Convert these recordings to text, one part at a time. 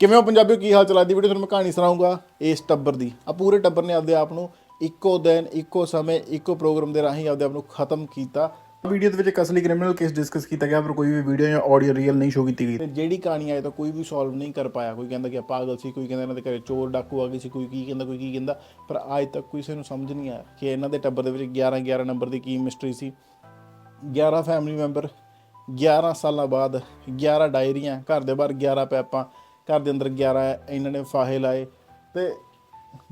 ਕਿਵੇਂ ਹੋ ਪੰਜਾਬੀਓ ਕੀ ਹਾਲ ਚਾਲ ਦੀ ਵੀਡੀਓ ਤੁਹਾਨੂੰ ਮੈਂ ਕਹਾਣੀ ਸੁਣਾਉਂਗਾ ਇਸ ਟੱਬਰ ਦੀ। ਆ ਪੂਰੇ ਟੱਬਰ ਨੇ ਆਪਦੇ ਆਪ ਨੂੰ ਇੱਕੋ ਦਿਨ ਇੱਕੋ ਸਮੇਂ ਇੱਕੋ ਪ੍ਰੋਗਰਾਮ ਦੇ ਰਾਹੀਂ ਆਪਦੇ ਆਪ ਨੂੰ ਖਤਮ ਕੀਤਾ। ਵੀਡੀਓ ਦੇ ਵਿੱਚ ਇੱਕ ਅਸਲੀ ਕ੍ਰਿਮੀਨਲ ਕੇਸ ਡਿਸਕਸ ਕੀਤਾ ਗਿਆ ਪਰ ਕੋਈ ਵੀ ਵੀਡੀਓ ਜਾਂ ਆਡੀਓ ਰੀਅਲ ਨਹੀਂ ਸ਼ੋ ਕੀਤੀ ਗਈ। ਤੇ ਜਿਹੜੀ ਕਹਾਣੀ ਆਏ ਤਾਂ ਕੋਈ ਵੀ ਸੋਲਵ ਨਹੀਂ ਕਰ ਪਾਇਆ। ਕੋਈ ਕਹਿੰਦਾ ਕਿ ਇਹ ਪਾਗਲ ਸੀ ਕੋਈ ਕਹਿੰਦਾ ਇਹਨਾਂ ਦੇ ਘਰੇ ਚੋਰ ਡਾਕੂ ਆ ਗਏ ਸੀ ਕੋਈ ਕੀ ਕਹਿੰਦਾ ਕੋਈ ਕੀ ਕਹਿੰਦਾ। ਪਰ ਅੱਜ ਤੱਕ ਕਿਸੇ ਨੂੰ ਸਮਝ ਨਹੀਂ ਆਇਆ ਕਿ ਇਹਨਾਂ ਦੇ ਟੱਬਰ ਦੇ ਵਿੱਚ 11 11 ਨੰਬਰ ਦੀ ਕੀ ਮਿਸਟਰੀ ਸੀ। 11 ਫੈਮਿਲੀ ਮੈਂਬਰ 11 ਸਾਲਾਂ ਬਾਅਦ 11 ਡਾਇਰੀਆਂ ਘਰ ਦੇ ਬਾਹਰ 11 ਪੈਪਾਂ ਘਰ ਦੇ ਅੰਦਰ 11 ਇਹਨਾਂ ਨੇ ਫਾਹੇ ਲਾਏ ਤੇ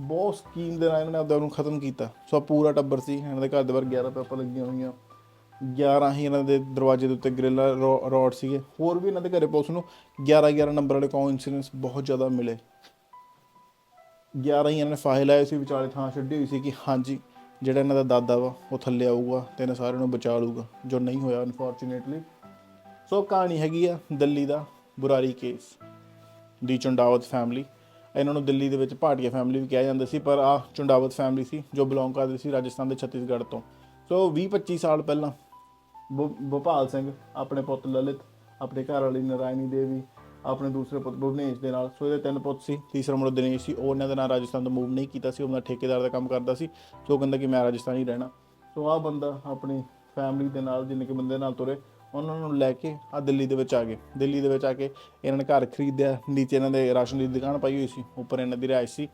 ਬਹੁਤ ਸਕੀਮ ਦੇ ਨਾਲ ਇਹਨਾਂ ਨੇ ਆਪਦਾ ਨੂੰ ਖਤਮ ਕੀਤਾ। ਸੋ ਪੂਰਾ ਟੱਬਰ ਸੀ, ਇਹਨਾਂ ਦੇ ਘਰ ਦੇ ਬਾਹਰ 11 ਪੈਪਾਂ ਲੱਗੀਆਂ ਹੋਈਆਂ। 11 ਹੀ ਇਹਨਾਂ ਦੇ ਦਰਵਾਜ਼ੇ ਦੇ ਉੱਤੇ ਗ੍ਰਿਲ ਰੋਡ ਸੀਗੇ। ਹੋਰ ਵੀ ਇਹਨਾਂ ਦੇ ਘਰੇ ਪੁਲਿਸ ਨੂੰ 11 11 ਨੰਬਰ ਵਾਲੇ ਕੋਇਨਸੀਡੈਂਸ ਬਹੁਤ ਜ਼ਿਆਦਾ ਮਿਲੇ। 11 ਹੀ ਇਹਨਾਂ ਨੇ ਫਾਹੇ ਲਾਏ ਸੀ, ਵਿਚਾਲੇ ਥਾਂ ਛੱਡੀ ਹੋਈ ਸੀ ਕਿ ਹਾਂਜੀ, ਜਿਹੜਾ ਇਹਨਾਂ ਦਾ ਦਾਦਾ ਵਾ, ਉਹ ਥੱਲੇ ਆਊਗਾ ਤੇ ਇਹਨਾਂ ਸਾਰਿਆਂ ਨੂੰ ਬਚਾ ਲੂਗਾ ਜੋ ਨਹੀਂ ਹੋਇਆ ਅਨਫੋਰਚੂਨੇਟਲੀ ਸੋ ਕਹਾਣੀ ਹੈਗੀ ਆ ਦਿੱਲੀ ਦਾ ਬੁਰਾਰੀ ਕੇਸ ਦੀ ਚੁੰਡਾਵਤ ਫੈਮਿਲੀ ਇਹਨਾਂ ਨੂੰ ਦਿੱਲੀ ਦੇ ਵਿੱਚ ਭਾਟੀਆ ਫੈਮਿਲੀ ਵੀ ਕਿਹਾ ਜਾਂਦਾ ਸੀ, ਪਰ ਆ ਚੁੰਡਾਵਤ ਫੈਮਿਲੀ ਸੀ, ਜੋ ਬਿਲੋਂਗ ਕਰਦੀ ਸੀ ਰਾਜਸਥਾਨ ਦੇ ਛੱਤੀਸਗੜ੍ਹ ਤੋਂ। ਸੋ 20 25 ਸਾਲ ਪਹਿਲਾਂ ਭੁ- ਭੋਪਾਲ ਸਿੰਘ, ਆਪਣੇ ਪੁੱਤ ਲਲਿਤ, ਆਪਣੇ ਘਰ ਵਾਲੀ ਨਰਾਇਣੀ ਦੇਵੀ, ਆਪਣੇ ਦੂਸਰੇ ਪੁੱਤ ਭੁਵਨੇਸ਼ ਦੇ ਨਾਲ ਸੋ ਇਹਦੇ ਤਿੰਨ ਪੁੱਤ ਸੀ, ਤੀਸਰਾ ਮੁੰਡਾ ਦਿਨੇਸ਼ ਸੀ। ਉਹ ਉਹਨਾਂ ਦੇ ਨਾਲ ਰਾਜਸਥਾਨ ਤੋਂ ਮੂਵ ਨਹੀਂ ਕੀਤਾ ਸੀ, ਉਹ ਆਪਣਾ ਠੇਕੇਦਾਰ ਦਾ ਕੰਮ ਕਰਦਾ ਸੀ ਸੋ ਕਹਿੰਦਾ ਕਿ ਮੈਂ ਰਾਜਸਥਾਨ ਹੀ ਰਹਿਣਾ। ਸੋ ਆਹ ਬੰਦਾ ਆਪਣੀ ਫੈਮਿਲੀ ਦੇ ਨਾਲ, ਜਿੰਨੇ ਕਿ ਬੰਦੇ ਨਾਲ ਤੁਰੇ ਉਹਨਾਂ ਨੂੰ ਲੈ ਕੇ ਆ ਦਿੱਲੀ ਦੇ ਵਿੱਚ ਆ ਗਏ। ਦਿੱਲੀ ਦੇ ਵਿੱਚ ਆ ਕੇ ਇਹਨਾਂ ਨੇ ਘਰ ਖਰੀਦਿਆ। ਨੀਚੇ ਇਹਨਾਂ ਦੇ ਰਾਸ਼ਨ ਦੀ ਦੁਕਾਨ ਪਾਈ ਹੋਈ ਸੀ। ਉੱਪਰ ਇਹਨਾਂ ਦੀ ਰਿਹਾਇਸ਼ ਸੀ।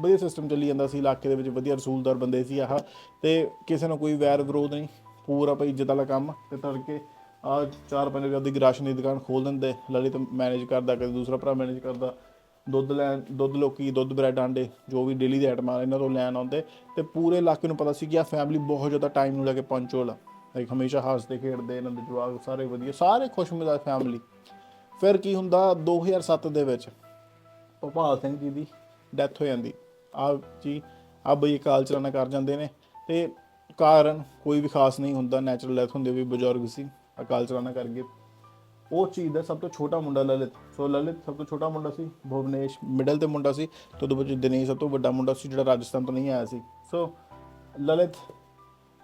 ਵਧੀਆ ਸਿਸਟਮ ਚੱਲੀ ਜਾਂਦਾ ਸੀ। ਇਲਾਕੇ ਦੇ ਵਿੱਚ ਵਧੀਆ ਰਸੂਲਦਾਰ ਬੰਦੇ ਸੀ ਆਹ। ਤੇ ਕਿਸੇ ਨੂੰ ਕੋਈ ਵੈਰ ਵਿਰੋਧ ਨਹੀਂ। ਪੂਰਾ ਭਾਈ ਇੱਜ਼ਤ ਵਾਲਾ ਕੰਮ। ਤੇ ਤੜਕੇ ਆ ਚਾਰ ਪੰਜ ਰੁਪਏ ਦੀ ਰਾਸ਼ਨ ਦੀ ਦੁਕਾਨ ਖੋਲ ਦਿੰਦੇ। ਲਲਿਤ ਮੈਨੇਜ ਕਰਦਾ, ਕਦੇ ਦੂਸਰਾ ਭਰਾ ਮੈਨੇਜ ਕਰਦਾ। ਦੁੱਧ ਲੈਣ, ਦੁੱਧ ਲੋਕੀ, ਦੁੱਧ ਬ੍ਰੈਡ ਆਂਡੇ, ਜੋ ਵੀ ਡੇਲੀ ਦੇ ਆਈਟਮਾਂ ਇਹਨਾਂ ਤੋਂ ਲੈਣ ਆਉਂਦੇ। ਤੇ ਪੂਰੇ ਇਲਾਕੇ ਨੂੰ ਪਤਾ ਸੀ ਕਿ ਆ ਫੈਮਿਲੀ ਬਹੁਤ ਜ਼ਿਆਦਾ ਟਾਈਮ ਨੂੰ ਲੈ ਕੇ ਪੰਚੁਅਲ ਆ ਲਾਈਕ ਹਮੇਸ਼ਾ ਹੱਸਦੇ, ਖੇਡਦੇ ਇਹਨਾਂ ਦੇ ਜਵਾਕ, ਸਾਰੇ ਵਧੀਆ, ਸਾਰੇ ਖੁਸ਼ਮਿਜ਼ਾਜ ਫੈਮਿਲੀ ਫਿਰ ਕੀ ਹੁੰਦਾ 2007 ਦੇ ਵਿੱਚ? ਭੋਪਾਲ ਸਿੰਘ ਜੀ ਦੀ ਡੈਥ ਹੋ ਜਾਂਦੀ। ਆਪ ਜੀ ਆਪ ਬਈ ਕਾਲ ਚਲਾਣਾ ਕਰ ਜਾਂਦੇ ਨੇ। ਤੇ ਕਾਰਨ ਕੋਈ ਵੀ ਖਾਸ ਨਹੀਂ ਹੁੰਦਾ ਨੈਚੁਰਲ ਡੈਥ ਹੁੰਦੀ ਵੀ ਬਜ਼ੁਰਗ ਸੀ ਅਕਾਲ ਚਲਾਣਾ ਕਰ ਗਏ। ਉਹ ਚੀਜ਼ ਦਾ ਸਭ ਤੋਂ ਛੋਟਾ ਮੁੰਡਾ ਲਲਿਤ। ਸੋ ਲਲਿਤ ਸਭ ਤੋਂ ਛੋਟਾ ਮੁੰਡਾ ਸੀ, ਭੁਵਨੇਸ਼ ਮਿਡਲ ਤੇ ਮੁੰਡਾ ਸੀ। ਤੇ ਉਹਦੇ ਵਿੱਚ ਦਿਨੇਸ਼ ਸਭ ਤੋਂ ਵੱਡਾ ਮੁੰਡਾ ਸੀ, ਜਿਹੜਾ ਰਾਜਸਥਾਨ ਤੋਂ ਨਹੀਂ ਆਇਆ ਸੀ। ਸੋ ਲਲਿਤ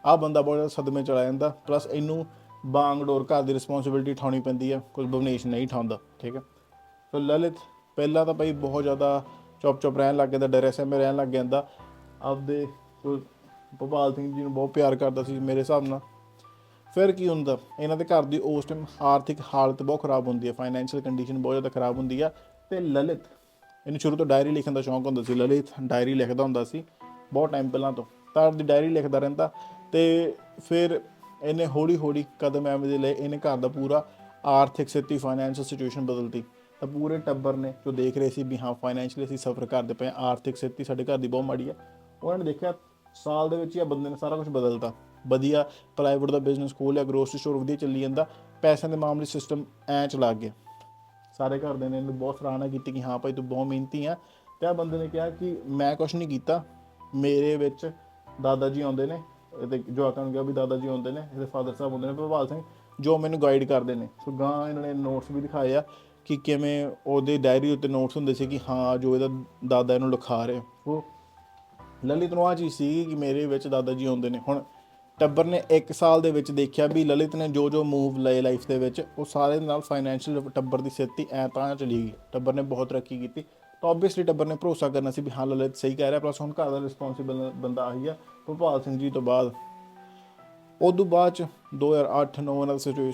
ਆ ਬੰਦਾ ਬਹੁਤ ਜ਼ਿਆਦਾ ਸਦਮੇ ਚਲਾ ਜਾਂਦਾ ਪਲੱਸ ਇਹਨੂੰ ਬਾਂਗਡੋਰ ਘਰ ਦੀ ਰਿਸਪੌਂਸਿਬਿਲਟੀ ਉਠਾਉਣੀ ਪੈਂਦੀ ਆ ਕੁਝ ਭੁਵਨੇਸ਼ ਨਹੀਂ ਉਠਾਉਂਦਾ, ਠੀਕ ਹੈ ਸੋ ਲਲਿਤ, ਪਹਿਲਾਂ ਤਾਂ ਭਾਈ ਬਹੁਤ ਜ਼ਿਆਦਾ ਚੁੱਪ ਚੁੱਪ ਰਹਿਣ ਲੱਗ ਜਾਂਦਾ ਡਰੇ ਸਹਿਮੇ ਰਹਿਣ ਲੱਗ ਜਾਂਦਾ। ਆਪਦੇ ਭੋਪਾਲ ਸਿੰਘ ਜੀ ਨੂੰ ਬਹੁਤ ਪਿਆਰ ਕਰਦਾ ਸੀ ਮੇਰੇ ਹਿਸਾਬ ਨਾਲ। ਫਿਰ ਕੀ ਹੁੰਦਾ? ਇਹਨਾਂ ਦੇ ਘਰ ਦੀ ਉਸ ਟਾਈਮ ਆਰਥਿਕ ਹਾਲਤ ਬਹੁਤ ਖਰਾਬ ਹੁੰਦੀ ਹੈ ਫਾਈਨੈਂਸ਼ੀਅਲ ਕੰਡੀਸ਼ਨ ਬਹੁਤ ਜ਼ਿਆਦਾ ਖਰਾਬ ਹੁੰਦੀ ਆ। ਤੇ ਲਲਿਤ, ਇਹਨੂੰ ਸ਼ੁਰੂ ਤੋਂ ਡਾਇਰੀ ਲਿਖਣ ਦਾ ਸ਼ੌਂਕ ਹੁੰਦਾ ਸੀ। ਲਲਿਤ ਡਾਇਰੀ ਲਿਖਦਾ ਹੁੰਦਾ ਸੀ, ਬਹੁਤ ਟਾਈਮ ਪਹਿਲਾਂ ਤੋਂ। ਤਾਂ ਆਪਦੀ ਡਾਇਰੀ ਲਿਖਦਾ ਰਹਿੰਦਾ। ਤੇ ਫਿਰ ਇਹਨੇ ਹੌਲੀ ਹੌਲੀ ਕਦਮ ਐਵੇਂ ਦੇ ਲਏ, ਇਹਨੇ ਘਰ ਦਾ ਪੂਰਾ ਆਰਥਿਕ ਸਥਿਤੀ ਫਾਈਨੈਂਸ਼ੀਅਲ ਸਿਚੁਏਸ਼ਨ ਬਦਲਤੀ। ਤਾਂ ਪੂਰੇ ਟੱਬਰ ਨੇ ਜੋ ਦੇਖ ਰਹੇ ਸੀ ਵੀ ਹਾਂ ਫਾਈਨੈਂਸ਼ੀਅਲੀ ਅਸੀਂ ਸਫਰ ਕਰਦੇ ਪਏ ਹਾਂ, ਆਰਥਿਕ ਸਥਿਤੀ ਸਾਡੇ ਘਰ ਦੀ ਬਹੁਤ ਮਾੜੀ ਆ। ਉਹਨਾਂ ਨੇ ਦੇਖਿਆ, ਸਾਲ ਦੇ ਵਿੱਚ ਹੀ ਬੰਦੇ ਨੇ ਸਾਰਾ ਕੁਝ ਬਦਲਤਾ। ਵਧੀਆ ਪ੍ਰਾਈਵੇਟ ਦਾ ਬਿਜ਼ਨਸ ਖੋਲਿਆ ਗਰੋਸਰੀ ਸਟੋਰ ਵਧੀਆ ਚੱਲੀ ਜਾਂਦਾ, ਪੈਸਿਆਂ ਦੇ ਮਾਮਲੇ ਸਿਸਟਮ ਐ ਚਲਾ ਗਿਆ। ਸਾਰੇ ਘਰ ਦੇ ਨੇ ਇਹਨੂੰ ਬਹੁਤ ਸਰਾਹਨਾ ਕੀਤੀ ਕਿ ਹਾਂ ਭਾਈ ਤੂੰ ਬਹੁਤ ਮਿਹਨਤੀ ਆ। ਤੇ ਆ ਬੰਦੇ ਨੇ ਕਿਹਾ ਕਿ ਮੈਂ ਕੁਝ ਨਹੀਂ ਕੀਤਾ, ਮੇਰੇ ਵਿੱਚ ਦਾਦਾ ਜੀ ਆਉਂਦੇ ਨੇ ਇਹਦੇ ਜਵਾਕਾਂ ਨੂੰ ਕਿਹਾ ਵੀ ਦਾਦਾ ਜੀ ਆਉਂਦੇ ਨੇ, ਇਹਦੇ ਫਾਦਰ ਸਾਹਿਬ ਹੁੰਦੇ ਨੇ ਭਗਵਾਲ ਸਿੰਘ, ਜੋ ਮੈਨੂੰ ਗਾਈਡ ਕਰਦੇ ਨੇ। ਸੋ ਗਾਂ ਇਹਨਾਂ ਨੇ ਨੋਟਸ ਵੀ ਦਿਖਾਏ ਆ ਕਿ ਕਿਵੇਂ ਉਹਦੇ ਡਾਇਰੀ ਉੱਤੇ ਨੋਟਸ ਹੁੰਦੇ ਸੀ ਕਿ ਹਾਂ, ਜੋ ਇਹਦਾ ਦਾਦਾ ਇਹਨੂੰ ਲਿਖਾ ਰਿਹਾ। ਉਹ ਲਲਿਤ ਨੂੰ ਆ ਚੀਜ਼ ਸੀ ਕਿ ਮੇਰੇ ਵਿੱਚ ਦਾਦਾ ਜੀ ਆਉਂਦੇ ਨੇ। ਹੁਣ ਟੱਬਰ ਨੇ 1 ਸਾਲ ਦੇ ਵਿੱਚ ਦੇਖਿਆ ਵੀ ਲਲਿਤ ਨੇ ਜੋ ਜੋ ਮੂਵ ਲਏ ਲਾਈਫ ਦੇ ਵਿੱਚ, ਉਹ ਸਾਰੇ ਨਾਲ ਫਾਈਨੈਂਸ਼ੀਅਲ ਟੱਬਰ ਦੀ ਸਥਿਤੀ ਐ ਤਾਂ ਚਲੀ ਗਈ। ਟੱਬਰ ਨੇ ਬਹੁਤ ਤਰੱਕੀ ਕੀਤੀ। ਤਾਂ ਆਬਵੀਅਸਲੀ ਟੱਬਰ ਨੇ ਭਰੋਸਾ ਕਰਨਾ ਸੀ ਵੀ ਹਾਂ ਲਲਿਤ ਸਹੀ ਕਹਿ ਰਿਹਾ। ਪਲੱਸ ਹੁਣ ਘਰ ਦਾ ਰਿਸਪੌਂਸਿਬਲ ਬੰਦਾ ਆਹੀ ਆ ਭੋਪਾਲ ਸਿੰਘ ਜੀ ਤੋਂ ਬਾਅਦ। ਉਦੋਂ ਬਾਅਦ ਚ 2008 9 ਇਹਨਾਂ ਦਾ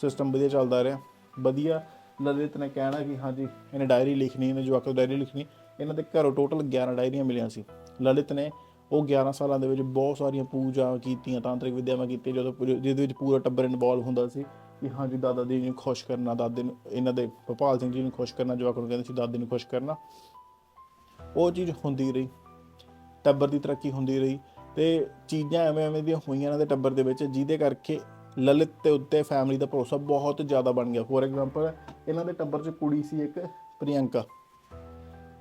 ਸਿਸਟਮ ਵਧੀਆ ਚੱਲਦਾ ਰਿਹਾ। ਵਧੀਆ, ਲਲਿਤ ਨੇ ਕਹਿਣਾ ਕਿ ਹਾਂਜੀ ਇਹਨੇ ਡਾਇਰੀ ਲਿਖਣੀ, ਇਹਨੇ ਜਵਾਕ ਦੀ ਡਾਇਰੀ ਲਿਖਣੀ। ਇਹਨਾਂ ਦੇ ਘਰੋਂ ਟੋਟਲ 11 ਡਾਇਰੀਆਂ ਮਿਲੀਆਂ ਸੀ। ਲਲਿਤ ਨੇ ਉਹ 11 ਸਾਲਾਂ ਦੇ ਵਿੱਚ ਬਹੁਤ ਸਾਰੀਆਂ ਪੂਜਾ ਕੀਤੀਆਂ, ਤਾਂਤਰਿਕ ਵਿਦਿਆਵਾਂ ਕੀਤੀਆਂ, ਜਦੋਂ ਪੂਰੇ- ਜਿਹਦੇ ਵਿੱਚ ਪੂਰਾ ਟੱਬਰ ਇਨਵੋਲਵ ਹੁੰਦਾ ਸੀ। ਕਿ ਹਾਂਜੀ ਦਾਦਾ ਜੀ ਨੂੰ ਖੁਸ਼ ਕਰਨਾ, ਦਾਦੇ ਨੂੰ, ਇਹਨਾਂ ਦੇ ਭੋਪਾਲ ਸਿੰਘ ਜੀ ਨੂੰ ਖੁਸ਼ ਕਰਨਾ, ਜਵਾਕਾਂ ਨੂੰ ਕਹਿੰਦੇ ਸੀ ਦਾਦੇ ਨੂੰ ਖੁਸ਼ ਕਰਨਾ। ਉਹ ਚੀਜ਼ ਹੁੰਦੀ ਰਹੀ, ਟੱਬਰ ਦੀ ਤਰੱਕੀ ਹੁੰਦੀ ਰਹੀ ਤੇ ਚੀਜ਼ਾਂ ਐਵੇਂ ਐਵੇਂ ਦੀਆਂ ਹੋਈਆਂ ਇਹਨਾਂ ਦੇ ਟੱਬਰ ਦੇ ਵਿੱਚ, ਜਿਹਦੇ ਕਰਕੇ ਲਲਿਤ ਤੇ ਉੱਤੇ ਫੈਮਿਲੀ ਦਾ ਭਰੋਸਾ ਬਹੁਤ ਜ਼ਿਆਦਾ ਬਣ ਗਿਆ। ਫੋਰ ਐਗਜ਼ਾਮਪਲ ਇਹਨਾਂ ਦੇ ਟੱਬਰ 'ਚ ਕੁੜੀ ਸੀ ਇੱਕ, ਪ੍ਰਿਯੰਕਾ।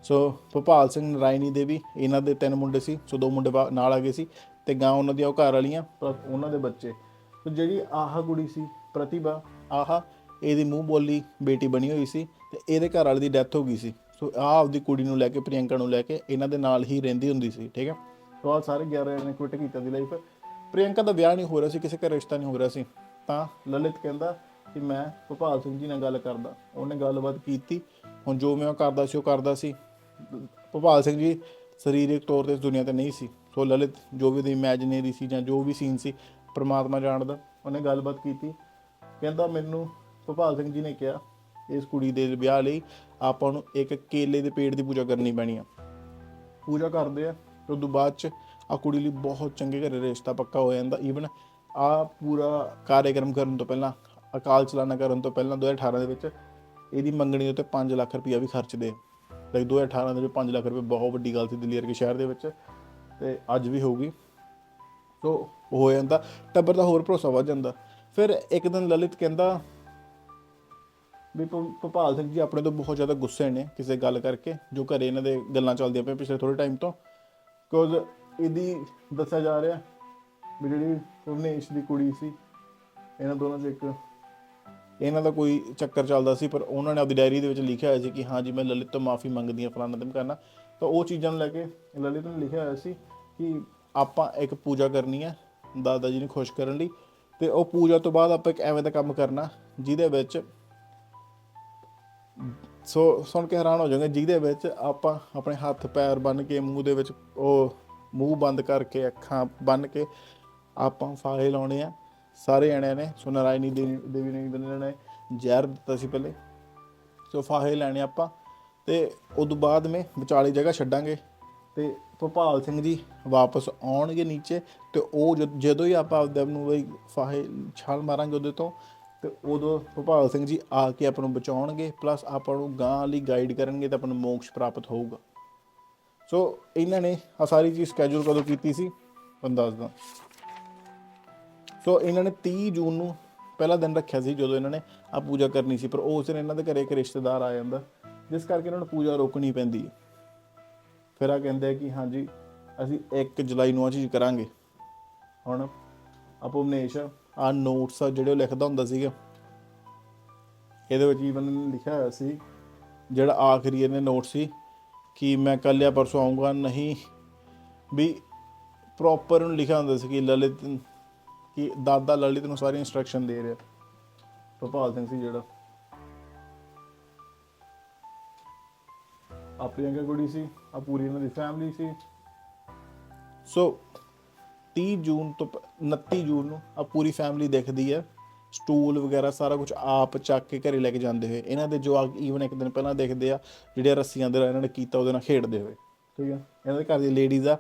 ਸੋ ਭੋਪਾਲ ਸਿੰਘ ਨਰਾਇਣੀ ਦੇਵੀ, ਇਹਨਾਂ ਦੇ ਤਿੰਨ ਮੁੰਡੇ ਸੀ, ਸੋ ਦੋ ਮੁੰਡੇ ਨਾਲ ਆ ਗਏ ਸੀ ਤੇ ਗਾਂ ਉਹਨਾਂ ਦੀਆਂ ਉਹ ਘਰ ਵਾਲੀਆਂ, ਪਰ ਉਹਨਾਂ ਦੇ ਬੱਚੇ। ਸੋ ਜਿਹੜੀ ਆਹ ਕੁੜੀ ਸੀ ਪ੍ਰਤਿਭਾ, ਆਹਾ, ਇਹਦੀ ਮੂੰਹ ਬੋਲੀ ਬੇਟੀ ਬਣੀ ਹੋਈ ਸੀ ਤੇ ਇਹਦੇ ਘਰ ਵਾਲੇ ਦੀ ਡੈਥ ਹੋ ਗਈ ਸੀ। ਸੋ ਆਹ ਆਪਦੀ ਕੁੜੀ ਨੂੰ ਲੈ ਕੇ, ਪ੍ਰਿਯੰਕਾ ਨੂੰ ਲੈ ਕੇ ਇਹਨਾਂ ਦੇ ਨਾਲ ਹੀ ਰਹਿੰਦੀ ਹੁੰਦੀ ਸੀ, ਠੀਕ ਹੈ? ਸੋ ਆਹ ਸਾਰੇ 11 ਨੇ ਕੁਇਟ ਕੀਤਾ ਦੀ ਲਾਈਫ ਪ੍ਰਿਯੰਕਾ ਦਾ ਵਿਆਹ ਨਹੀਂ ਹੋ ਰਿਹਾ ਸੀ, ਕਿਸੇ ਘਰ ਰਿਸ਼ਤਾ ਨਹੀਂ ਹੋ ਰਿਹਾ ਸੀ। ਤਾਂ ਲਲਿਤ ਕਹਿੰਦਾ ਕਿ ਮੈਂ ਭੋਪਾਲ ਸਿੰਘ ਜੀ ਨਾਲ ਗੱਲ ਕਰਦਾ। ਉਹਨੇ ਗੱਲਬਾਤ ਕੀਤੀ। ਹੁਣ ਜੋ ਮੈਂ ਕਰਦਾ ਸੀ, ਉਹ ਕਰਦਾ ਸੀ। ਭੋਪਾਲ ਸਿੰਘ ਜੀ ਸਰੀਰਕ ਤੌਰ ਤੇ ਇਸ ਦੁਨੀਆ ਤੇ ਨਹੀਂ ਸੀ। ਸੋ ਲਲਿਤ ਜੋ ਵੀ ਉਹਦੀ ਇਮੇਜਿਨਰੀ ਸੀ ਜਾਂ ਜੋ ਵੀ ਸੀਨ ਸੀ, ਪ੍ਰਮਾਤਮਾ ਜਾਣਦਾ। ਉਹਨੇ ਗੱਲਬਾਤ ਕੀਤੀ। ਕਹਿੰਦਾ ਮੈਨੂੰ ਭੋਪਾਲ ਸਿੰਘ ਜੀ ਨੇ ਕਿਹਾ, ਇਸ ਕੁੜੀ ਦੇ ਵਿਆਹ ਲਈ ਆਪਾਂ ਨੂੰ ਇੱਕ ਕੇਲੇ ਦੇ ਪੇੜ ਦੀ ਪੂਜਾ ਕਰਨੀ ਪੈਣੀ ਆ। ਪੂਜਾ ਕਰਦੇ ਆ, ਤੇ ਉਦੋਂ ਬਾਅਦ ਚ ਆ ਕੁੜੀ ਲਈ ਬਹੁਤ ਚੰਗੇ ਘਰੇ ਰਿਸ਼ਤਾ ਪੱਕਾ ਹੋ ਜਾਂਦਾ। ਈਵਨ ਆ ਪੂਰਾ ਕਾਰਜਕ੍ਰਮ ਕਰਨ ਤੋਂ ਪਹਿਲਾਂ, ਅਕਾਲ ਚਲਾਣਾ ਕਰਨ ਤੋਂ ਪਹਿਲਾਂ 2018 ਦੇ ਵਿੱਚ ਇਹਦੀ ਮੰਗਣੀ ਉੱਤੇ 5 ਲੱਖ ਰੁਪਇਆ ਵੀ ਖਰਚਦੇ। ਲਾਈਕ 2018 ਦੇ ਵਿੱਚ 5 ਲੱਖ ਰੁਪਏ ਬਹੁਤ ਵੱਡੀ ਗੱਲ ਸੀ ਦਿੱਲੀ ਵਰਗੇ ਸ਼ਹਿਰ ਦੇ ਵਿੱਚ, ਤੇ ਅੱਜ ਵੀ ਹੋਊਗੀ। ਸੋ ਹੋ ਜਾਂਦਾ। ਟੱਬਰ ਦਾ ਹੋਰ ਭਰੋਸਾ ਵੱਧ ਜਾਂਦਾ। ਫਿਰ ਇੱਕ ਦਿਨ ਲਲਿਤ ਕਹਿੰਦਾ ਵੀ ਭ- ਭੋਪਾਲ ਸਿੰਘ ਜੀ ਆਪਣੇ ਤੋਂ ਬਹੁਤ ਜ਼ਿਆਦਾ ਗੁੱਸੇ ਨੇ ਕਿਸੇ ਗੱਲ ਕਰਕੇ, ਜੋ ਘਰੇ ਇਹਨਾਂ ਦੇ ਗੱਲਾਂ ਚੱਲਦੀਆਂ ਪਈਆਂ ਪਿਛਲੇ ਥੋੜੇ ਟਾਈਮ ਤੋਂ। ਬਿਕੋਜ਼ ਇਹਦੀ ਦੱਸਿਆ ਜਾ ਰਿਹਾ ਵੀ ਜਿਹੜੀ ਭੁਵਨੇਸ਼ ਦੀ ਕੁੜੀ ਸੀ, ਇਹਨਾਂ ਦੋਨਾਂ 'ਚ ਇੱਕ ਇਹਨਾਂ ਦਾ ਕੋਈ ਚੱਕਰ ਚੱਲਦਾ ਸੀ, ਪਰ ਉਹਨਾਂ ਨੇ ਆਪਦੀ ਡਾਇਰੀ ਦੇ ਵਿੱਚ ਲਿਖਿਆ ਹੋਇਆ ਸੀ ਕਿ ਹਾਂ ਜੀ, ਮੈਂ ਲਲਿਤ ਤੋਂ ਮਾਫੀ ਮੰਗਦੀ ਹਾਂ, ਫਲਾਣਾ ਤੇ ਕਰਨਾ। ਤਾਂ ਉਹ ਚੀਜ਼ਾਂ ਨੂੰ ਲੈ ਕੇ ਲਲਿਤ ਨੇ ਲਿਖਿਆ ਹੋਇਆ ਸੀ ਕਿ ਆਪਾਂ ਇੱਕ ਪੂਜਾ ਕਰਨੀ ਹੈ, ਦਾਦਾ ਜੀ ਨੂੰ ਖੁਸ਼ ਕਰਨ ਲਈ। ਤੇ ਉਹ ਪੂਜਾ ਤੋਂ ਬਾਅਦ ਆਪਾਂ ਇੱਕ ਐਵੇਂ ਦਾ ਕੰਮ ਕਰਨਾ, ਜਿਹਦੇ ਵਿੱਚ ਸੋ, ਸੁਣ ਕੇ ਹੈਰਾਨ ਹੋ ਜਾਓਗੇ, ਜਿਹਦੇ ਵਿੱਚ ਆਪਾਂ ਆਪਣੇ ਹੱਥ, ਪੈਰ ਬੰਨ ਕੇ, ਮੂੰਹ ਦੇ ਵਿੱਚ ਉਹ ਮੂੰਹ ਬੰਦ ਕਰਕੇ, ਅੱਖਾਂ ਬੰਨ ਕੇ ਆਪਾਂ ਫਾਹੇ ਲਾਉਣੇ ਆ। ਸਾਰੇ ਜਣਿਆਂ ਨੇ, ਸੋ ਨਾਰਾਇਣੀ ਦੇਵੀ ਦੇਵੀ ਨੇ ਇਹਨਾਂ ਨੇ, ਜ਼ਹਿਰ ਦਿੱਤਾ ਸੀ ਪਹਿਲੇ। ਸੋ ਫਾਹੇ ਲੈਣੇ ਆਪਾਂ, ਤੇ ਉਦੋਂ ਬਾਅਦ ਮੈਂ ਵਿਚਾਲੀ ਜਗ੍ਹਾ ਛੱਡਾਂਗੇ। ਤੇ ਭੋਪਾਲ ਸਿੰਘ ਜੀ ਵਾਪਸ ਆਉਣਗੇ ਨੀਚੇ ਤੇ ਉਹ ਜਦ- ਜਦੋਂ ਹੀ ਆਪਾਂ ਆਪਦੇ ਆਪ ਨੂੰ ਬਈ ਫਾਹੇ ਛਾਲ ਮਾਰਾਂਗੇ ਉਹਦੇ ਤੋਂ, ਤੇ ਉਦੋਂ ਭੋਪਾਲ ਸਿੰਘ ਜੀ ਆ ਕੇ ਆਪਾਂ ਨੂੰ ਬਚਾਉਣਗੇ ਪਲੱਸ ਆਪਾਂ ਨੂੰ ਗਾਂ ਲਈ ਗਾਈਡ ਕਰਨਗੇ ਤਾਂ ਆਪਾਂ ਨੂੰ ਮੋਕਸ਼ ਪ੍ਰਾਪਤ ਹੋਊਗਾ। ਸੋ ਇਹਨਾਂ ਨੇ ਆ ਸਾਰੀ ਚੀਜ਼ ਸਕੇਜੂਲ ਕਦੋਂ ਕੀਤੀ ਸੀ? ਤੁਹਾਨੂੰ ਦੱਸਦਾ ਸੋ ਇਹਨਾਂ ਨੇ 30 ਜੂਨ ਨੂੰ ਪਹਿਲਾ ਦਿਨ ਰੱਖਿਆ ਸੀ ਜਦੋਂ ਇਹਨਾਂ ਨੇ ਆ ਪੂਜਾ ਕਰਨੀ ਸੀ, ਪਰ ਉਸ ਦਿਨ ਇਹਨਾਂ ਦੇ ਘਰੇ ਇੱਕ ਰਿਸ਼ਤੇਦਾਰ ਆ ਜਾਂਦਾ, ਜਿਸ ਕਰਕੇ ਇਹਨਾਂ ਨੂੰ ਪੂਜਾ ਰੋਕਣੀ ਪੈਂਦੀ ਹੈ। ਫਿਰ ਆ ਕਹਿੰਦੇ ਕਿ ਹਾਂਜੀ, ਅਸੀਂ 1 ਜੁਲਾਈ ਨੂੰ ਆ ਚੀਜ਼ ਕਰਾਂਗੇ। ਹੁਣ ਆਪੋ ਮਨੇਸ਼ ਆ ਨੋਟਸ ਜਿਹੜੇ ਉਹ ਲਿਖਦਾ ਹੁੰਦਾ ਸੀਗਾ। ਇਹਦੇ ਵਿੱਚ ਈਵਨ ਲਿਖਿਆ ਹੋਇਆ ਸੀ, ਜਿਹੜਾ ਆਖਰੀ ਇਹਨੇ ਨੋਟ ਸੀ ਕਿ ਮੈਂ ਕੱਲ੍ਹ ਜਾਂ ਪਰਸੋਂ ਆਉਂਗਾ ਨਹੀਂ। ਵੀ ਪ੍ਰੋਪਰ ਉਹਨੂੰ ਲਿਖਿਆ ਹੁੰਦਾ ਸੀ ਕਿ ਲਲਿਤ, ਕਿ ਦਾਦਾ ਲਲਿਤ ਨੂੰ ਸਾਰੀ ਇਨਸਟਰਕਸ਼ਨ ਦੇ ਰਿਹਾ। ਭੋਪਾਲ ਸਿੰਘ ਸੀ ਜਿਹੜਾ। ਪ੍ਰਿਯੰਕਾ ਕੁੜੀ ਸੀ ਆ ਪੂਰੀ ਇਹਨਾਂ ਦੀ ਫੈਮਿਲੀ ਸੀ। ਸੋ 30 ਜੂਨ ਤੋਂ ਪ- 29 ਜੂਨ ਨੂੰ ਆ ਪੂਰੀ ਫੈਮਿਲੀ ਦੇਖਦੀ ਹੈ। ਸਟੂਲ ਵਗੈਰਾ ਸਾਰਾ ਕੁਝ ਆਪ ਚੱਕ ਕੇ ਘਰੇ ਲੈ ਕੇ ਜਾਂਦੇ ਹੋਏ। ਇਹਨਾਂ ਦੇ ਜਵਾਕ ਈਵਨ ਇੱਕ ਦਿਨ ਪਹਿਲਾਂ ਦੇਖਦੇ ਆ ਜਿਹੜੇ ਰੱਸੀਆਂ ਦੇ ਇਹਨਾਂ ਨੇ ਕੀਤਾ ਉਹਦੇ ਨਾਲ ਖੇਡਦੇ ਹੋਏ। ਠੀਕ ਆ। ਇਹਨਾਂ ਦੇ ਘਰ ਦੀ ਲੇਡੀਜ਼ ਆ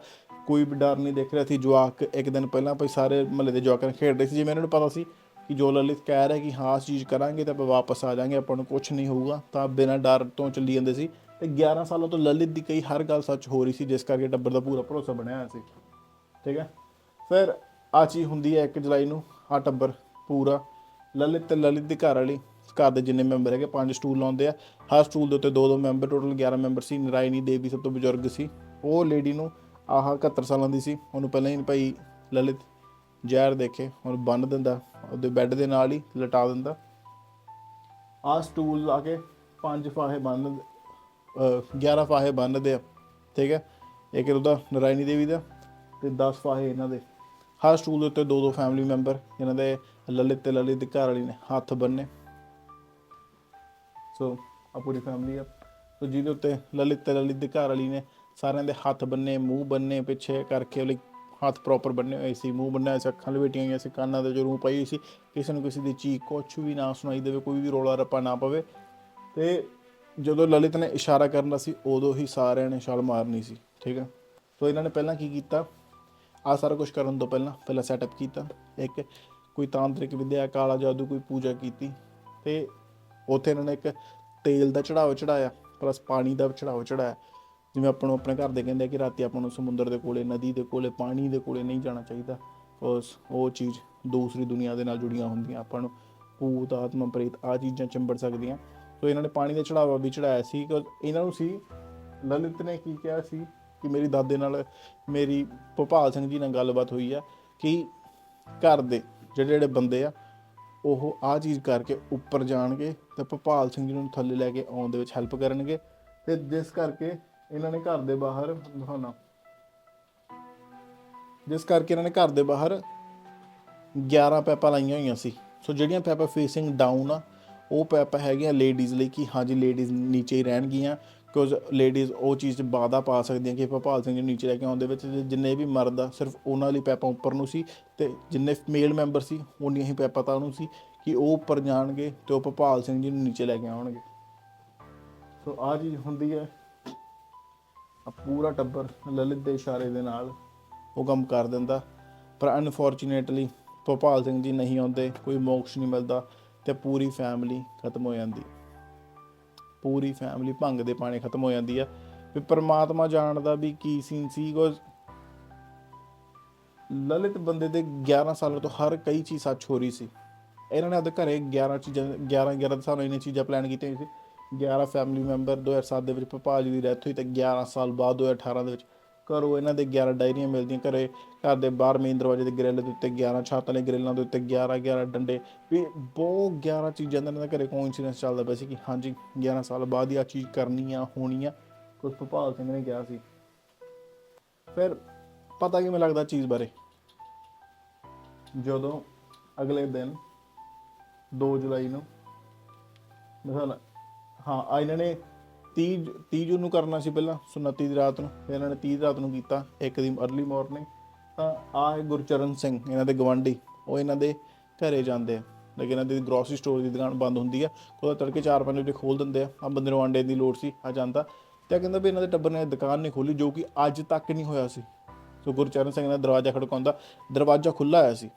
ਕੋਈ ਵੀ ਡਰ ਨਹੀਂ ਦੇਖ ਰਿਹਾ ਸੀ। ਜਵਾਕ ਇੱਕ ਦਿਨ ਪਹਿਲਾਂ ਭਾਈ ਸਾਰੇ ਮਹੱਲੇ ਦੇ ਜਵਾਕਾਂ ਨਾਲ ਖੇਡ ਰਹੇ ਸੀ। ਜਿਵੇਂ ਇਹਨਾਂ ਨੂੰ ਪਤਾ ਸੀ ਕਿ ਜੋ ਲਲਿਤ ਕਹਿ ਰਿਹਾ ਕਿ ਹਾਂ ਇਸ ਚੀਜ਼ ਕਰਾਂਗੇ ਤਾਂ ਆਪਾਂ ਵਾਪਸ ਆ ਜਾਾਂਗੇ ਆਪਾਂ ਨੂੰ ਕੁਝ ਨਹੀਂ ਹੋਊਗਾ। ਤਾਂ ਬਿਨਾਂ ਡਰ ਤੋਂ ਚੱਲੀ ਜਾਂਦੇ ਸੀ। ਤੇ 11 ਸਾਲਾਂ ਤੋਂ ਲਲਿਤ ਦੀ ਕਈ ਹਰ ਗੱਲ ਸੱਚ ਹੋ ਰਹੀ ਸੀ, ਜਿਸ ਕਰਕੇ ਟੱਬਰ ਦਾ ਪੂਰਾ ਭਰੋਸਾ ਬਣਿਆ ਹੋਇਆ ਸੀ। ਠੀਕ ਹੈ? ਫਿਰ ਆ ਚੀਜ਼ ਹੁੰਦੀ ਹੈ 1 ਜੁਲਾਈ ਨੂੰ ਆ ਟੱਬਰ ਪੂਰਾ। ਲਲਿਤ ਤੇ ਲਲਿਤ ਦੀ ਘਰ ਵਾਲੀ, ਘਰ ਦੇ ਜਿੰਨੇ ਮੈਂਬਰ ਹੈਗੇ, ਪੰਜ ਸਟੂਲ ਲਾਉਂਦੇ ਆ। ਹਰ ਸਟੂਲ ਦੇ ਉੱਤੇ ਦੋ ਦੋ ਮੈਂਬਰ, ਟੋਟਲ 11 ਮੈਂਬਰ ਸੀ। ਨਰਾਇਣੀ ਦੇਵੀ ਸਭ ਤੋਂ ਬਜ਼ੁਰਗ ਸੀ। ਉਹ ਲੇਡੀ ਨੂੰ ਆਹ 71 ਸਾਲਾਂ ਦੀ ਸੀ। ਉਹਨੂੰ ਪਹਿਲਾਂ ਹੀ ਭਾਈ ਲਲਿਤ ਜ਼ਹਿਰ ਦੇਖੇ ਔਰ ਬੰਨ ਦਿੰਦਾ, ਉਹਦੇ ਬੈੱਡ ਦੇ ਨਾਲ ਹੀ ਲਟਾ ਦਿੰਦਾ। ਆ ਸਟੂਲ ਲਾ ਕੇ ਪੰਜ ਫਾਹੇ ਬੰਨ 11 ਫਾਹੇ ਬੰਨਦੇ ਆ, ਠੀਕ ਹੈ? ਇੱਕ ਉਹਦਾ ਨਰਾਇਣੀ ਦੇਵੀ ਦਾ ਤੇ 10 ਫਾਹੇ ਇਹਨਾਂ ਦੇ। ਹਰ ਸਟੂਲ ਦੇ ਉੱਤੇ ਦੋ ਦੋ ਫੈਮਿਲੀ ਮੈਂਬਰ ਜਿਨ੍ਹਾਂ ਦੇ ਲਲਿਤ ਤੇ ਲਲਿਤ ਦੀ ਘਰ ਵਾਲੀ ਨੇ ਹੱਥ ਬੰਨੇ। ਸੋ ਆ ਪੂਰੀ ਫੈਮਿਲੀ ਆ। ਸੋ ਜਿਹਦੇ ਉੱਤੇ ਲਲਿਤ ਤੇ ਲਲਿਤ ਦੇ ਘਰ ਵਾਲੀ ਨੇ, ਸਾਰਿਆਂ ਦੇ ਹੱਥ ਬੰਨੇ, ਮੂੰਹ ਬੰਨੇ, ਪਿੱਛੇ ਕਰਕੇ ਉਹਦੇ ਹੱਥ ਪ੍ਰੋਪਰ ਬੰਨੇ ਹੋਏ ਸੀ। ਮੂੰਹ ਬੰਨਿਆ ਹੋਇਆ ਸੀ, ਅੱਖਾਂ ਲਵੇਟੀਆਂ ਹੋਈਆਂ ਸੀ, ਕੰਨਾਂ ਦੇ ਜਰੂ ਪਈ ਹੋਈ ਸੀ। ਕਿਸੇ ਨੂੰ ਕਿਸੇ ਦੀ ਚੀਕ ਕੁਛ ਵੀ ਨਾ ਸੁਣਾਈ ਦੇਵੇ, ਕੋਈ ਵੀ ਰੋਲਾ ਰੱਪਾ ਨਾ ਪਵੇ। ਤੇ ਜਦੋਂ ਲਲਿਤ ਨੇ ਇਸ਼ਾਰਾ ਕਰਨਾ ਸੀ, ਉਦੋਂ ਹੀ ਸਾਰਿਆਂ ਨੇ ਛਾਲ ਮਾਰਨੀ ਸੀ, ਠੀਕ ਹੈ ਸੋ ਇਹਨਾਂ ਨੇ ਪਹਿਲਾਂ ਕੀ ਕੀਤਾ? ਆ ਸਾਰਾ ਕੁਝ ਕਰਨ ਤੋਂ ਪਹਿਲਾਂ ਪਹਿਲਾਂ ਸੈਟਅਪ ਕੀਤਾ। ਇੱਕ ਕੋਈ ਤਾਂਤਰਿਕ ਵਿਦਿਆ, ਕਾਲਾ ਜਾਦੂ, ਕੋਈ ਪੂਜਾ ਕੀਤੀ ਤੇ ਉੱਥੇ ਇਹਨਾਂ ਨੇ ਇੱਕ ਤੇਲ ਦਾ ਚੜਾਵਾ ਚੜਾਇਆ, ਪਲੱਸ ਪਾਣੀ ਦਾ ਚੜਾਵਾ ਚੜਾਇਆ। ਜਿਵੇਂ ਆਪਾਂ ਨੂੰ ਆਪਣੇ ਘਰ ਦੇ ਕਹਿੰਦੇ ਕਿ ਰਾਤੀ ਆਪਾਂ ਨੂੰ ਸਮੁੰਦਰ ਦੇ ਕੋਲੇ, ਨਦੀ ਦੇ ਕੋਲੇ, ਪਾਣੀ ਦੇ ਕੋਲੇ ਨਹੀਂ ਜਾਣਾ ਚਾਹੀਦਾ। ਉਸ ਉਹ ਚੀਜ਼ ਦੂਸਰੀ ਦੁਨੀਆ ਦੇ ਨਾਲ ਜੁੜੀਆਂ ਹੁੰਦੀਆਂ। ਆਪਾਂ ਨੂੰ ਭੂਤ, ਆਤਮਾ, ਪ੍ਰੇਤ ਆ ਚੀਜ਼ਾਂ ਚੰਬੜ ਸਕਦੀਆਂ। ਸੋ ਇਹਨਾਂ ਨੇ ਪਾਣੀ ਦਾ ਚੜਾਵਾ ਵੀ ਚੜਾਇਆ ਸੀ ਕਿ ਇਹਨਾਂ ਨੂੰ ਸੀ, ਲਲਿਤ ਨੇ ਕੀ ਕਿਹਾ ਸੀ ਕਿ ਮੇਰੀ ਦਾਦੇ ਨਾਲ ਮੇਰੀ ਭੋਪਾਲ ਸਿੰਘ ਜੀ ਨਾਲ ਗੱਲਬਾਤ ਹੋਈ ਆ ਕਿ ਘਰ ਦੇ ਜਿਹੜੇ ਜਿਹੜੇ ਬੰਦੇ ਆ, ਉਹ ਆ ਚੀਜ਼ ਕਰਕੇ ਉੱਪਰ ਜਾਣਗੇ ਤੇ ਭੋਪਾਲ ਸਿੰਘ ਜੀ ਨੂੰ ਥੱਲੇ ਲੈ ਕੇ ਆਉਣ ਦੇ ਵਿੱਚ ਹੈਲਪ ਕਰਨਗੇ ਤੇ ਜਿਸ ਕਰਕੇ ਇਹਨਾਂ ਨੇ ਘਰ ਦੇ ਬਾਹਰ, ਦਿਖਾਉਣਾ। ਜਿਸ ਕਰਕੇ ਇਹਨਾਂ ਨੇ ਘਰ ਦੇ ਬਾਹਰ 11 ਪੈਪਾਂ ਲਾਈਆਂ ਹੋਈਆਂ ਸੀ। ਸੋ ਜਿਹੜੀਆਂ ਪੈਪਾਂ ਫੇਸਿੰਗ ਡਾਊਨ ਆ ਉਹ ਪੈਪਾ ਹੈਗੀਆਂ ਲੇਡੀਜ਼ ਲਈ ਕਿ ਹਾਂਜੀ ਲੇਡੀਜ਼ ਨੀਚੇ ਹੀ ਰਹਿਣਗੀਆਂ, ਕਿਉਂਕਿ ਲੇਡੀਜ਼ ਉਹ ਚੀਜ਼ 'ਚ ਬਾਧਾ ਪਾ ਸਕਦੀਆਂ ਕਿ ਭੋਪਾਲ ਸਿੰਘ ਜੀ ਨੂੰ ਨੀਚੇ ਲੈ ਕੇ ਆਉਂਦੇ ਵਿੱਚ ਜਿੰਨੇ ਵੀ ਮਰਦ ਆ, ਸਿਰਫ ਉਹਨਾਂ ਲਈ ਪੈਪਾਂ ਉੱਪਰ ਨੂੰ ਸੀ ਤੇ ਜਿੰਨੇ ਮੇਲ ਮੈਂਬਰ ਸੀ, ਉਨੀਆਂ ਹੀ ਪੈਪਾਂ ਤਾਂ ਉਹਨੂੰ ਸੀ ਕਿ ਉਹ ਉੱਪਰ ਜਾਣਗੇ ਤੇ ਉਹ ਭੋਪਾਲ ਸਿੰਘ ਜੀ ਨੂੰ ਨੀਚੇ ਲੈ ਕੇ ਆਉਣਗੇ। ਸੋ ਆ ਚੀਜ਼ ਹੁੰਦੀ ਹੈ। ਆ ਪੂਰਾ ਟੱਬਰ ਲਲਿਤ ਦੇ ਇਸ਼ਾਰੇ ਦੇ ਨਾਲ ਉਹ ਕੰਮ ਕਰ ਦਿੰਦਾ। ਪਰ ਅਨਫੋਰਚੂਨੇਟਲੀ ਭੋਪਾਲ ਸਿੰਘ ਜੀ ਨਹੀਂ ਆਉਂਦੇ, ਕੋਈ ਮੋਕਸ਼ ਨਹੀਂ ਮਿਲਦਾ। ਤੇ ਪੂਰੀ ਫੈਮਿਲੀ ਖਤਮ ਹੋ ਜਾਂਦੀ। ਪੂਰੀ ਫੈਮਿਲੀ ਭੰਗ ਦੇ ਪਾਣੀ ਖਤਮ ਹੋ ਜਾਂਦੀ ਆ। ਵੀ ਪ੍ਰਮਾਤਮਾ ਜਾਣਦਾ ਵੀ ਕੀ ਸੀਨ ਸੀ। ਬਿਕੋਜ਼ ਲਲਿਤ ਬੰਦੇ ਦੇ 11 ਸਾਲਾਂ ਤੋਂ ਹਰ ਕਈ ਚੀਜ਼ ਸੱਚ ਹੋ ਰਹੀ ਸੀ। ਇਹਨਾਂ ਨੇ ਆਪਣੇ ਘਰੇ 11 ਚੀਜ਼ਾਂ 11 11 ਦੇ ਸਾਨੂੰ ਚੀਜ਼ਾਂ ਪਲਾਨ ਕੀਤੀਆਂ ਸੀ। 11 ਫੈਮਿਲੀ ਮੈਂਬਰ 2007 ਦੇ ਵਿੱਚ ਭੋਪਾਲ ਜੀ ਦੀ ਡੈਥ ਹੋਈ ਤੇ 11 ਸਾਲ ਬਾਅਦ 2018 ਦੇ ਵਿੱਚ ਘਰੋਂ ਇਹਨਾਂ ਦੇ 11 ਡਾਇਰੀਆਂ ਮਿਲਦੀਆਂ ਘਰੇ, ਘਰ ਦੇ ਬਾਹਰ ਮੇਨ ਦਰਵਾਜ਼ੇ ਦੇ ਗ੍ਰਿਲ ਦੇ ਉੱਤੇ 11 ਛੱਤ ਵਾਲੇ ਗ੍ਰਿਲਾਂ ਦੇ ਉੱਤੇ 11 11 ਡੰਡੇ। ਵੀ ਬਹੁਤ 11 ਚੀਜ਼ਾਂ ਦਾ ਇਹਨਾਂ ਦਾ ਘਰੇ ਕੋਇਨਸੀਡੈਂਸ ਚੱਲਦਾ ਪਿਆ ਸੀ ਕਿ ਹਾਂਜੀ 11 ਸਾਲ ਬਾਅਦ ਹੀ ਆ ਚੀਜ਼ ਕਰਨੀ ਆ ਹੋਣੀ ਆ ਕੁਝ ਭੋਪਾਲ ਸਿੰਘ ਨੇ ਕਿਹਾ ਸੀ। ਫਿਰ ਪਤਾ ਕਿਵੇਂ ਲੱਗਦਾ ਚੀਜ਼ ਬਾਰੇ? ਜਦੋਂ ਅਗਲੇ ਦਿਨ 2 ਜੁਲਾਈ ਨੂੰ ਮਿਸਾਲ ਹਾਂ ਇਹਨਾਂ ਨੇ 30 30 ਜੂਨ ਨੂੰ ਕਰਨਾ ਸੀ ਪਹਿਲਾਂ 29 ਦੀ ਰਾਤ ਨੂੰ, ਫਿਰ ਇਹਨਾਂ ਨੇ 30 ਰਾਤ ਨੂੰ ਕੀਤਾ, ਇੱਕ ਦੀ ਅਰਲੀ ਮਾਰਨਿੰਗ ਤਾਂ ਆ ਹੈ ਗੁਰਚਰਨ ਸਿੰਘ, ਇਹਨਾਂ ਦੇ ਗਵਾਂਢੀ, ਉਹ ਇਹਨਾਂ ਦੇ ਘਰੇ ਜਾਂਦੇ ਆ, ਲੇਕਿਨ ਇਹਨਾਂ ਦੀ ਗਰੋਸਰੀ ਸਟੋਰ ਦੀ ਦੁਕਾਨ ਬੰਦ ਹੁੰਦੀ ਆ, ਉਹਦਾ ਤੜਕੇ 4-5 ਵਜੇ ਖੋਲ ਦਿੰਦੇ ਆ ਆ ਬੰਦੇ ਨੂੰ ਆਂਡੇ ਦੀ ਲੋੜ ਸੀ ਆ ਜਾਂਦਾ, ਤੇ ਕਹਿੰਦਾ ਵੀ ਇਹਨਾਂ ਦੇ ਟੱਬਰ ਨੇ ਦੁਕਾਨ ਨਹੀਂ ਖੋਲੀ, ਜੋ ਕਿ ਅੱਜ ਤੱਕ ਨਹੀਂ ਹੋਇਆ ਸੀ। ਸੋ ਗੁਰਚਰਨ ਸਿੰਘ ਦਾ ਦਰਵਾਜ਼ਾ ਖੜਕਾਉਂਦਾ, ਦਰਵਾਜ਼ਾ ਖੁੱਲਾ ਆਇਆ ਸੀ।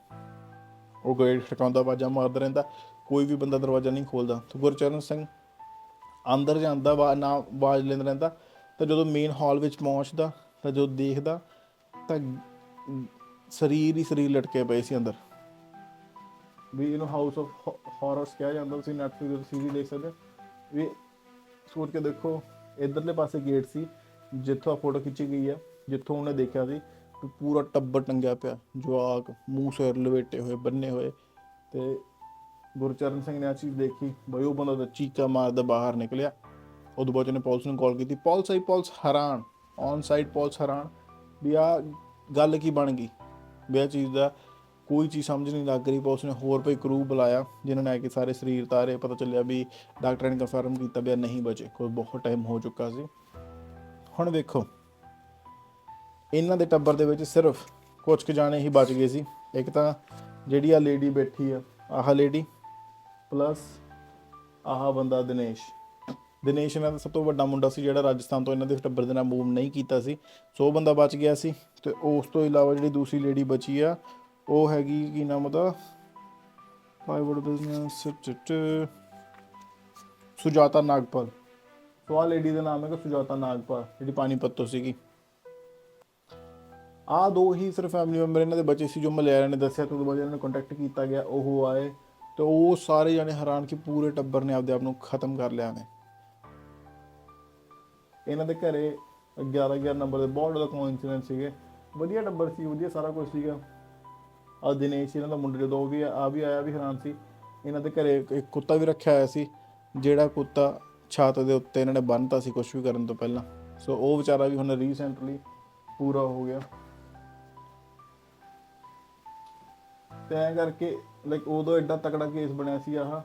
ਉਹ ਗੇਟ ਖੜਕਾਉਂਦਾ, ਆਵਾਜ਼ਾਂ ਮਾਰਦਾ ਰਹਿੰਦਾ, ਕੋਈ ਵੀ ਬੰਦਾ ਦਰਵਾਜ਼ਾ ਨਹੀਂ ਖੋਲਦਾ। ਤੇ ਗੁਰਚਰਨ ਸਿੰਘ ਅੰਦਰ ਜਾਂਦਾ, ਵਾ, ਨਾ ਆਵਾਜ਼ ਲੈਂਦਾ ਰਹਿੰਦਾ, ਤਾਂ ਜਦੋਂ ਮੇਨ ਹਾਲ ਵਿੱਚ ਪਹੁੰਚਦਾ, ਤਾਂ ਜਦੋਂ ਦੇਖਦਾ, ਤਾਂ ਸਰੀਰ ਹੀ ਸਰੀਰ ਲਟਕੇ ਪਏ ਸੀ ਅੰਦਰ। ਵੀ ਇਹਨੂੰ ਹਾਊਸ ਆਫ ਹਾਰਰਸ ਕਿਹਾ ਜਾਂਦਾ, ਤੁਸੀਂ ਨੈਟਫਲਿਕਸ ਤੇ ਸੀਰੀਜ਼ ਦੇਖ ਸਕਦੇ ਹੋ। ਵੀ ਸੋਚ ਕੇ ਦੇਖੋ, ਇਧਰਲੇ ਪਾਸੇ ਗੇਟ ਸੀ, ਜਿੱਥੋਂ ਆ ਫੋਟੋ ਖਿੱਚੀ ਗਈ ਆ, ਜਿੱਥੋਂ ਉਹਨੇ ਦੇਖਿਆ ਸੀ ਪੂਰਾ ਟੱਬਰ ਟੰਗਿਆ ਪਿਆ, ਜਵਾਕ, ਮੂੰਹ ਸਿਰ ਲਵੇਟੇ ਹੋਏ, ਬੰਨੇ ਹੋਏ, ਤੇ ਗੁਰਚਰਨ ਸਿੰਘ ਨੇ ਆ ਚੀਜ਼ ਦੇਖੀ, ਬਈ ਉਹ ਬੰਦਾ ਤਾਂ ਚੀਕਾ ਮਾਰਦਾ ਬਾਹਰ ਨਿਕਲਿਆ। ਉਦੋਂ ਬਾਅਦ ਉਹਨੇ ਪੁਲਿਸ ਨੂੰ ਕਾਲ ਕੀਤੀ। ਪੁਲਿਸ ਆਈ, ਪੁਲਿਸ ਹੈਰਾਨ। ਔਨ ਸਾਈਡ ਪੁਲਿਸ ਹੈਰਾਨ। ਵੀ ਆ ਗੱਲ ਕੀ ਬਣ ਗਈ? ਵੀ ਆਹ ਚੀਜ਼ ਦਾ ਕੋਈ ਚੀਜ਼ ਸਮਝ ਨਹੀਂ ਲੱਗ ਰਹੀ। ਪੁਲਿਸ ਨੇ ਹੋਰ ਕੋਈ ਕਰੂ ਬੁਲਾਇਆ, ਜਿਨ੍ਹਾਂ ਨੇ ਆ ਕੇ ਸਾਰੇ ਸਰੀਰ ਤਾਰੇ, ਪਤਾ ਚੱਲਿਆ ਵੀ ਡਾਕਟਰ ਨੇ ਕਨਫਰਮ ਕੀਤਾ ਵੀ ਇਹ ਨਹੀਂ ਬਚੇ। ਕੋਈ ਬਹੁਤ ਟਾਈਮ ਹੋ ਚੁੱਕਾ ਸੀ। ਹੁਣ ਵੇਖੋ। ਇਹਨਾਂ ਦੇ ਟੱਬਰ ਦੇ ਵਿੱਚ ਸਿਰਫ ਕੁਝ ਕੁ ਜਾਣੇ ਹੀ ਬਚ ਗਏ ਸੀ। ਇੱਕ ਤਾਂ ਜਿਹੜੀ ਆ ਲੇਡੀ ਬੈਠੀ ਆ, ਆਹ ਲੇਡੀ ਪਲੱਸ ਆਹ ਬੰਦਾ ਦਿਨੇਸ਼। ਦਿਨੇਸ਼ ਇਹਨਾਂ ਦਾ ਸਭ ਤੋਂ ਵੱਡਾ ਮੁੰਡਾ ਸੀ ਜਿਹੜਾ ਰਾਜਸਥਾਨ ਤੋਂ ਇਹਨਾਂ ਦੇ ਟੱਬਰ ਦੇ ਨਾਲ ਮੂਵ ਨਹੀਂ ਕੀਤਾ ਸੀ। ਸੋ ਬੰਦਾ ਬਚ ਗਿਆ ਸੀ ਤੇ ਉਸ ਤੋਂ ਇਲਾਵਾ ਜਿਹੜੀ ਦੂਸਰੀ ਲੇਡੀ ਬਚੀ ਆ, ਉਹ ਹੈਗੀ ਕੀ ਨਾਮ ਉਹਦਾ? Private business Sujata Nagpal. So ਆ ਲੇਡੀ ਦਾ ਨਾਮ ਹੈਗਾ ਸੁਜਾਤਾ ਨਾਗਪਾਲ, ਜਿਹੜੀ ਪਾਣੀਪਤ ਤੋਂ ਸੀਗੀ। ਆ ਦੋ ਹੀ ਸਿਰਫ ਫੈਮਿਲੀ ਮੈਂਬਰ ਇਹਨਾਂ ਦੇ ਬਚੇ ਸੀ ਜੋ ਮਲਿਆਰਿਆਂ ਨੇ ਦੱਸਿਆ, ਤੋਂ ਬਾਅਦ ਇਹਨਾਂ ਨੂੰ ਕੰਟੈਕਟ ਕੀਤਾ ਗਿਆ, ਉਹ ਆਏ। ਤੇ ਉਹ ਸਾਰੇ ਜਾਣੇ ਹੈਰਾਨ ਕਿ ਪੂਰੇ ਟੱਬਰ ਨੇ ਆਪਦੇ ਆਪ ਨੂੰ ਖਤਮ ਕਰ ਲਿਆ ਨੇ। ਇਹਨਾਂ ਦੇ ਘਰੇ 11 11 ਨੰਬਰ ਦੇ ਬਹੁਤ ਜ਼ਿਆਦਾ ਕੋਇਨਸੀਡੈਂਸ ਸੀਗੇ। ਵਧੀਆ ਟੱਬਰ ਸੀ, ਵਧੀਆ ਸਾਰਾ ਕੁਝ ਸੀਗਾ। ਆ ਦਿਨੇਸ਼ ਇਹਨਾਂ ਦਾ ਮੁੰਡਾ ਜਦੋਂ ਉਹ ਵੀ ਆ ਵੀ ਆਇਆ ਵੀ ਹੈਰਾਨ ਸੀ। ਇਹਨਾਂ ਦੇ ਘਰੇ ਇੱਕ- ਕੁੱਤਾ ਵੀ ਰੱਖਿਆ ਹੋਇਆ ਸੀ, ਜਿਹੜਾ ਕੁੱਤਾ ਛਾਤ ਦੇ ਉੱਤੇ ਇਹਨਾਂ ਨੇ ਬੰਨਤਾ ਸੀ ਕੁਝ ਵੀ ਕਰਨ ਤੋਂ ਪਹਿਲਾਂ। ਸੋ ਉਹ ਵਿਚਾਰਾ ਵੀ ਹੁਣ ਰੀਸੈਂਟਲੀ ਪੂਰਾ ਹੋ ਗਿਆ। ਤੇ ਕਰਕੇ ਲਾਈਕ ਉਦੋਂ ਐਡਾ ਤਕੜਾ ਕੇਸ ਬਣਿਆ ਸੀ ਆਹ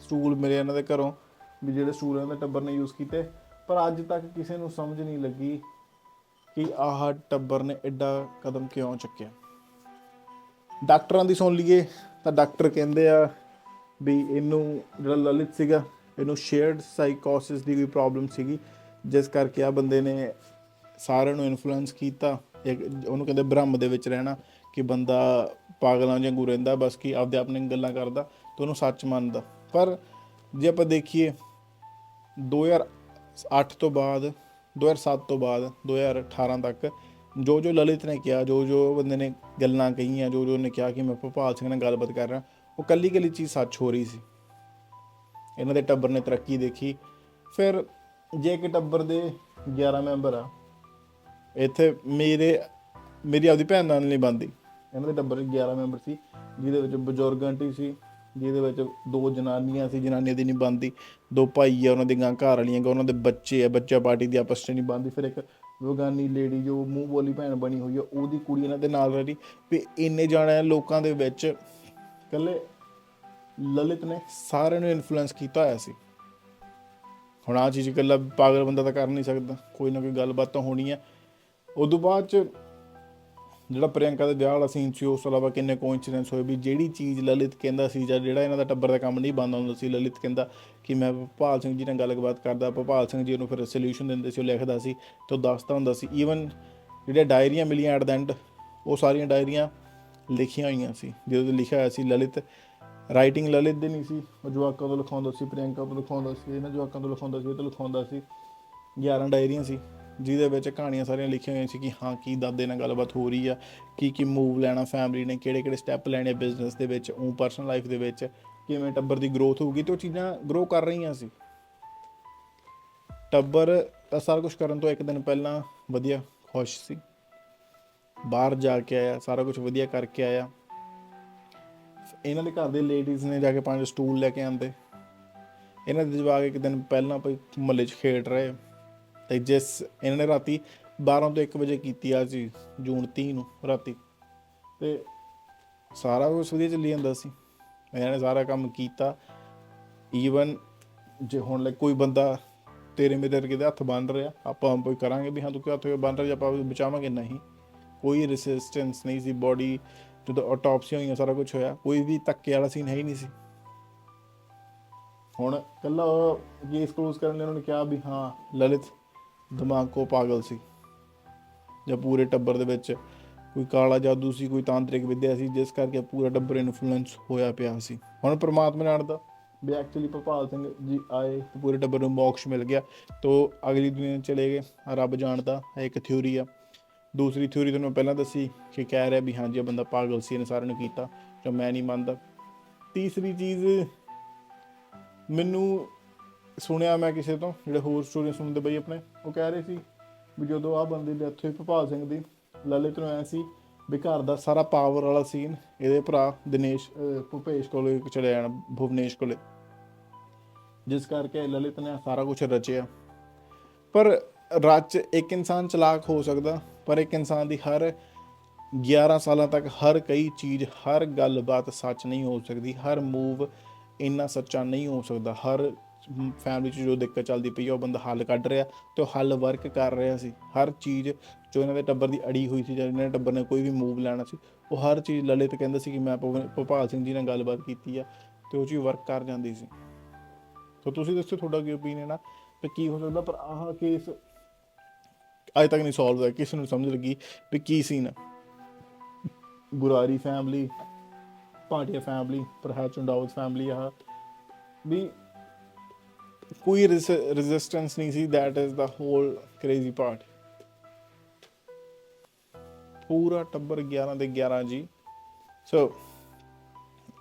ਸਟੂਲ ਮੇਰੇ ਇਹਨਾਂ ਦੇ ਘਰੋਂ, ਵੀ ਜਿਹੜੇ ਸਟੂਲ ਇਹਨਾਂ ਦੇ ਟੱਬਰ ਨੇ ਯੂਜ਼ ਕੀਤੇ। ਪਰ ਅੱਜ ਤੱਕ ਕਿਸੇ ਨੂੰ ਸਮਝ ਨਹੀਂ ਲੱਗੀ ਕਿ ਆਹ ਟੱਬਰ ਨੇ ਐਡਾ ਕਦਮ ਕਿਉਂ ਚੱਕਿਆ। ਡਾਕਟਰਾਂ ਦੀ ਸੁਣ ਲਈਏ, ਤਾਂ ਡਾਕਟਰ ਕਹਿੰਦੇ ਆ ਵੀ ਇਹਨੂੰ ਜਿਹੜਾ ਲਲਿਤ ਸੀਗਾ, ਇਹਨੂੰ ਸ਼ੇਅਰਡ ਸਾਈਕੋਸਿਸ ਦੀ ਕੋਈ ਪ੍ਰੋਬਲਮ ਸੀਗੀ, ਜਿਸ ਕਰਕੇ ਆ ਬੰਦੇ ਨੇ ਸਾਰਿਆਂ ਨੂੰ ਇਨਫਲੂਐਂਸ ਕੀਤਾ, ਇੱਕ ਉਹਨੂੰ ਕਹਿੰਦੇ ਬ੍ਰਹਮ ਦੇ ਵਿੱਚ ਰਹਿਣਾ, ਕਿ ਬੰਦਾ ਪਾਗਲਾਂ ਵਾਂਗੂ ਰਹਿੰਦਾ, ਬਸ ਕਿ ਆਪਦੇ ਆਪ ਆਪਣੇ ਗੱਲਾਂ ਕਰਦਾ ਤੇ ਉਹਨੂੰ ਸੱਚ ਮੰਨਦਾ। ਪਰ ਜੇ ਆਪਾਂ ਦੇਖੀਏ 2008 ਤੋਂ ਬਾਅਦ 2007 ਤੋਂ ਬਾਅਦ 2018 ਤੱਕ ਜੋ ਜੋ ਲਲਿਤ ਨੇ ਕਿਹਾ, ਜੋ ਜੋ ਬੰਦੇ ਨੇ ਗੱਲਾਂ ਕਹੀਆਂ, ਜੋ ਜੋ ਉਹਨੇ ਕਿਹਾ ਕਿ ਮੈਂ ਭੋਪਾਲ ਸਿੰਘ ਨਾਲ ਗੱਲਬਾਤ ਕਰ ਰਿਹਾ, ਉਹ ਕੱਲੀ ਕੱਲੀ ਚੀਜ਼ ਸੱਚ ਹੋ ਰਹੀ ਸੀ। ਇਹਨਾਂ ਦੇ ਟੱਬਰ ਨੇ ਤਰੱਕੀ ਦੇਖੀ। ਫਿਰ ਜੇ ਕਿ ਟੱਬਰ ਦੇ 11 ਮੈਂਬਰ ਆ, ਇੱਥੇ ਮੇਰੇ, ਮੇਰੀ ਆਪਦੀ ਭੈਣ ਨਾਲ ਨਹੀਂ ਬੰਦੀ ਇਹਨਾਂ ਦੇ ਟੱਬਰ 'ਚ 11 ਮੈਂਬਰ ਸੀ, ਜਿਹਦੇ ਵਿੱਚ ਬਜ਼ੁਰਗ ਆਂਟੀ ਸੀ, ਜਿਹਦੇ ਵਿੱਚ ਦੋ ਜਨਾਨੀਆਂ ਸੀ, ਜਨਾਨੀਆਂ ਦੀ ਨਹੀਂ ਬੰਦੀ ਦੋ ਭਾਈ ਆ, ਉਹਨਾਂ ਦੀਆਂ ਘਰ ਵਾਲੀਆਂ ਗਾ ਉਹਨਾਂ ਦੇ ਬੱਚੇ ਆ, ਬੱਚਾ ਪਾਰਟੀ ਦੀ ਆਪਸ 'ਚ ਨਹੀਂ ਬੰਦੀ ਫਿਰ ਇੱਕ ਵਗਾਨੀ ਲੇਡੀ ਜੋ ਮੂੰਹ ਬੋਲੀ ਭੈਣ ਬਣੀ ਹੋਈ ਆ, ਉਹਦੀ ਕੁੜੀ ਇਹਨਾਂ ਦੇ ਨਾਲ ਰਹੀ, ਵੀ ਇੰਨੇ ਜਾਣੇ ਲੋਕਾਂ ਦੇ ਵਿੱਚ ਇਕੱਲੇ ਲਲਿਤ ਨੇ ਸਾਰਿਆਂ ਨੂੰ ਇਨਫਲੂਐਂਸ ਕੀਤਾ ਹੋਇਆ ਸੀ। ਹੁਣ ਆ ਚੀਜ਼ ਇਕੱਲਾ ਪਾਗਲ ਬੰਦਾ ਤਾਂ ਕਰ ਨਹੀਂ ਸਕਦਾ, ਕੋਈ ਨਾ ਕੋਈ ਗੱਲਬਾਤ ਤਾਂ ਹੋਣੀ ਹੈ ਉਦੋਂ ਬਾਅਦ ਚ ਜਿਹੜਾ ਪ੍ਰਿਯੰਕਾ ਦੇ ਵਿਆਹ ਵਾਲਾ ਸੀਨ ਸੀ, ਉਸ ਤੋਂ ਇਲਾਵਾ ਕਿੰਨੇ ਕੋਇਨਸੀਡੈਂਸ ਹੋਏ ਵੀ ਜਿਹੜੀ ਚੀਜ਼ ਲਲਿਤ ਕਹਿੰਦਾ ਸੀ ਜਾਂ ਜਿਹੜਾ ਇਹਨਾਂ ਦਾ ਟੱਬਰ ਦਾ ਕੰਮ ਨਹੀਂ ਬੰਦ ਹੁੰਦਾ ਸੀ, ਲਲਿਤ ਕਹਿੰਦਾ ਕਿ ਮੈਂ ਭਪਾਲ ਸਿੰਘ ਜੀ ਨਾਲ ਗੱਲਬਾਤ ਕਰਦਾ, ਭਪਾਲ ਸਿੰਘ ਜੀ ਨੂੰ ਫਿਰ ਸੋਲੂਸ਼ਨ ਦਿੰਦੇ ਸੀ, ਉਹ ਲਿਖਦਾ ਸੀ ਤੇ ਉਹ ਦੱਸਦਾ ਹੁੰਦਾ ਸੀ ਈਵਨ ਜਿਹੜੀਆਂ ਡਾਇਰੀਆਂ ਮਿਲੀਆਂ ਐਟ ਦਾ ਐਂਡ ਉਹ ਸਾਰੀਆਂ ਡਾਇਰੀਆਂ ਲਿਖੀਆਂ ਹੋਈਆਂ ਸੀ ਜਿਹਦੇ ਤੇ ਲਿਖਿਆ ਹੋਇਆ ਸੀ ਲਲਿਤ ਰਾਈਟਿੰਗ ਲਲਿਤ ਦੀ ਨਹੀਂ ਸੀ, ਉਹ ਜਵਾਕਾਂ ਤੋਂ ਲਿਖਾਉਂਦਾ ਸੀ, ਪ੍ਰਿਯੰਕਾ ਤੋਂ ਲਿਖਾਉਂਦਾ ਸੀ, ਇਹਨਾਂ ਜਵਾਕਾਂ ਤੋਂ ਲਿਖਾਉਂਦਾ ਸੀ ਇਹ ਤੋਂ ਲਿਖਾਉਂਦਾ ਸੀ 11 ਡਾਇਰੀਆਂ ਸੀ। ਜਿਹਦੇ ਵਿੱਚ ਕਹਾਣੀਆਂ ਸਾਰੀਆਂ ਲਿਖੀਆਂ ਹੋਈਆਂ ਸੀ ਕਿ ਹਾਂ, ਕੀ ਦਾਦੇ ਨਾਲ ਗੱਲਬਾਤ ਹੋ ਰਹੀ ਆ, ਕੀ ਕੀ ਮੂਵ ਲੈਣਾ ਫੈਮਿਲੀ ਨੇ, ਕਿਹੜੇ ਕਿਹੜੇ ਸਟੈਪ ਲੈਣੇ ਬਿਜ਼ਨਸ ਦੇ ਵਿੱਚ ਉਹ ਪਰਸਨਲ ਲਾਈਫ ਦੇ ਵਿੱਚ, ਕਿਵੇਂ ਟੱਬਰ ਦੀ ਗਰੋਥ ਹੋਊਗੀ ਤੇ ਉਹ ਚੀਜ਼ਾਂ ਗਰੋ ਕਰ ਰਹੀਆਂ ਸੀ। ਟੱਬਰ ਤਾਂ ਸਾਰਾ ਕੁਝ ਕਰਨ ਤੋਂ ਇੱਕ ਦਿਨ ਪਹਿਲਾਂ ਵਧੀਆ ਖੁਸ਼ ਸੀ। ਬਾਹਰ ਜਾ ਕੇ ਆਇਆ, ਸਾਰਾ ਕੁਝ ਵਧੀਆ ਕਰਕੇ ਆਇਆ। ਇਹਨਾਂ ਦੇ ਘਰ ਦੇ ਲੇਡੀਜ਼ ਨੇ ਜਾ ਕੇ ਪੰਜ ਸਟੂਲ ਲੈ ਕੇ ਆਂਦੇ। ਇਹਨਾਂ ਦੇ ਜਵਾਕ ਇੱਕ ਦਿਨ ਪਹਿਲਾਂ ਭਈ ਮੁਹੱਲੇ 'ਚ ਖੇਡ ਰਹੇ ਤੇ ਜਿਸ ਇਹਨਾਂ ਨੇ ਰਾਤੀ 12 ਤੋਂ 1 ਵਜੇ ਕੀਤੀ ਆ ਜੀ ਜੂਨ 30 ਨੂੰ ਰਾਤੀ। ਤੇ ਸਾਰਾ ਕੁਝ ਵਧੀਆ ਚੱਲੀ ਜਾਂਦਾ ਸੀ। ਇਹਨਾਂ ਨੇ ਸਾਰਾ ਕੰਮ ਕੀਤਾ। ਈਵਨ ਜੇ ਹੁਣ ਲੈ ਕੋਈ ਬੰਦਾ ਤੇਰੇ ਮੇਰੇ ਵਰਗੇ ਦੇ ਹੱਥ ਬੰਨ ਰਿਹਾ, ਆਪਾਂ ਕੋਈ ਕਰਾਂਗੇ ਵੀ ਹਾਂ ਤੂੰ ਕਿਉਂ ਹੱਥ ਬੰਨ ਰਿਹਾ, ਜੇ ਆਪਾਂ ਬਚਾਵਾਂਗੇ ਨਹੀਂ। ਕੋਈ ਰੈਸਿਸਟੈਂਸ ਨਹੀਂ ਸੀ ਬੋਡੀ ਜਦੋਂ ਆਟੋਪਸੀ ਹੋਈਆਂ, ਸਾਰਾ ਕੁਝ ਹੋਇਆ। ਕੋਈ ਵੀ ਧੱਕੇ ਵਾਲਾ ਸੀਨ ਹੈ ਹੀ ਨਹੀਂ ਸੀ। ਹੁਣ ਕੱਲਾ ਕੇਸ ਕਲੋਜ਼ ਕਰਨ ਲਈ ਉਹਨਾਂ ਨੇ ਕਿਹਾ ਵੀ ਹਾਂ, ਲਲਿਤ ਦਿਮਾਗ ਕੋ ਪਾਗਲ ਸੀ। ਜਾਂ ਪੂਰੇ ਟੱਬਰ ਦੇ ਵਿੱਚ ਕੋਈ ਕਾਲਾ ਜਾਦੂ ਸੀ, ਕੋਈ ਤਾਂਤਰਿਕ ਵਿਦਿਆ ਸੀ, ਜਿਸ ਕਰਕੇ ਪੂਰਾ ਟੱਬਰ ਇਨਫਲੂਐਂਸ ਹੋਇਆ ਪਿਆ ਸੀ। ਹੁਣ ਪ੍ਰਮਾਤਮਾ ਜਾਣਦਾ ਵੀ ਐਕਚੁਅਲੀ ਭਪਾਲ ਸਿੰਘ ਜੀ ਆਏ ਤੇ ਪੂਰੇ ਟੱਬਰ ਨੂੰ ਮੋਕਸ਼ ਮਿਲ ਗਿਆ ਤੋ ਅਗਲੀ ਦੁਨੀਆ ਚਲੇ ਗਏ। ਰੱਬ ਜਾਣਦਾ, ਇਹ ਇੱਕ ਥਿਉਰੀ ਆ। ਦੂਸਰੀ ਥਿਉਰੀ ਤੁਹਾਨੂੰ ਪਹਿਲਾਂ ਦੱਸੀ ਕਿ ਕਹਿ ਰਿਹਾ ਵੀ ਹਾਂ ਜੀ ਇਹ ਬੰਦਾ ਪਾਗਲ ਸੀ, ਇਹਨੇ ਸਾਰਿਆਂ ਨੂੰ ਕੀਤਾ, ਜੋ ਮੈਂ ਨਹੀਂ ਮੰਨਦਾ। ਤੀਸਰੀ ਚੀਜ਼ ਮੈਨੂੰ ਸੁਣਿਆ ਮੈਂ ਕਿਸੇ ਤੋਂ, ਜਿਹੜੇ ਹੋਰ ਸਟੋਰੀ ਸੁਣਦੇ ਬਈ ਆਪਣੇ ਉਹ ਕਹਿ ਰਹੇ ਸੀ ਵੀ ਜਦੋਂ ਆ ਬੰਦੇ ਦੀ ਡੈਥ ਹੋਈ ਭਪਾਲ ਸਿੰਘ ਦੀ ਲਲਿਤ ਨੂੰ ਐ ਸੀ ਵੀ ਘਰ ਦਾ ਸਾਰਾ ਪਾਵਰ ਵਾਲਾ ਸੀਨ ਇਹਦੇ ਭਰਾ ਦਿਨੇਸ਼ ਭੁਪੇਸ਼ ਕੋਲੇ ਚਲੇ ਜਾਣਾ, ਭੁਵਨੇਸ਼ ਕੋਲੇ। ਜਿਸ ਕਰਕੇ ਲਲਿਤ ਨੇ ਸਾਰਾ ਕੁਝ ਰਚਿਆ। ਪਰ ਰਚ ਇੱਕ ਇਨਸਾਨ ਚਲਾਕ ਹੋ ਸਕਦਾ, ਪਰ ਇੱਕ ਇਨਸਾਨ ਦੀ ਹਰ 11 ਸਾਲਾਂ ਤੱਕ ਹਰ ਕਈ ਚੀਜ਼, ਹਰ ਗੱਲਬਾਤ ਸੱਚ ਨਹੀਂ ਹੋ ਸਕਦੀ, ਹਰ ਮੂਵ ਇੰਨਾ ਸੱਚਾ ਨਹੀਂ ਹੋ ਸਕਦਾ, ਹਰ ਫੈਮਿਲੀ 'ਚ ਜੋ ਦਿੱਕਤ ਚੱਲਦੀ ਪਈ ਆ, ਉਹ ਬੰਦਾ ਹੱਲ ਕੱਢ ਰਿਹਾ ਤੇ ਉਹ ਹੱਲ ਵਰਕ ਕਰ ਰਿਹਾ ਸੀ। ਹਰ ਚੀਜ਼ ਜੋ ਇਹਨਾਂ ਦੇ ਟੱਬਰ ਦੀ ਅੜੀ ਹੋਈ ਸੀ ਜਾਂ ਇਹਨਾਂ ਦੇ ਟੱਬਰ ਨੇ ਕੋਈ ਵੀ ਮੂਵ ਲੈਣਾ ਸੀ, ਉਹ ਹਰ ਚੀਜ਼ ਲਲਿਤ ਕਹਿੰਦਾ ਸੀ ਕਿ ਮੈਂ ਭੋਪਾਲ ਸਿੰਘ ਜੀ ਨਾਲ ਗੱਲਬਾਤ ਕੀਤੀ ਆ ਤੇ ਉਹ ਚੀਜ਼ ਵਰਕ ਕਰ ਜਾਂਦੀ ਸੀ। ਸੋ ਤੁਸੀਂ ਦੱਸੋ ਤੁਹਾਡਾ ਕੀ ਓਪੀਨੀਅਨ ਆ ਤੇ ਕੀ ਹੋ ਸਕਦਾ, ਪਰ ਆਹ ਕੇਸ ਅਜੇ ਤੱਕ ਨਹੀਂ ਸੋਲਵ ਹੋਇਆ। ਕਿਸੇ ਨੂੰ ਸਮਝ ਲੱਗੀ ਵੀ ਕੀ ਸੀਨ ਆ। Burari family Bhatia family perhaps Chundawat family ਆ। ਵੀ ਕੋਈ ਰੈਜ਼ਿਸਟੈਂਸ ਨਹੀਂ ਸੀ that is the whole crazy part. ਪੂਰਾ ਟੱਬਰ 11 ਦੇ 11 ਜੀ। ਸੋ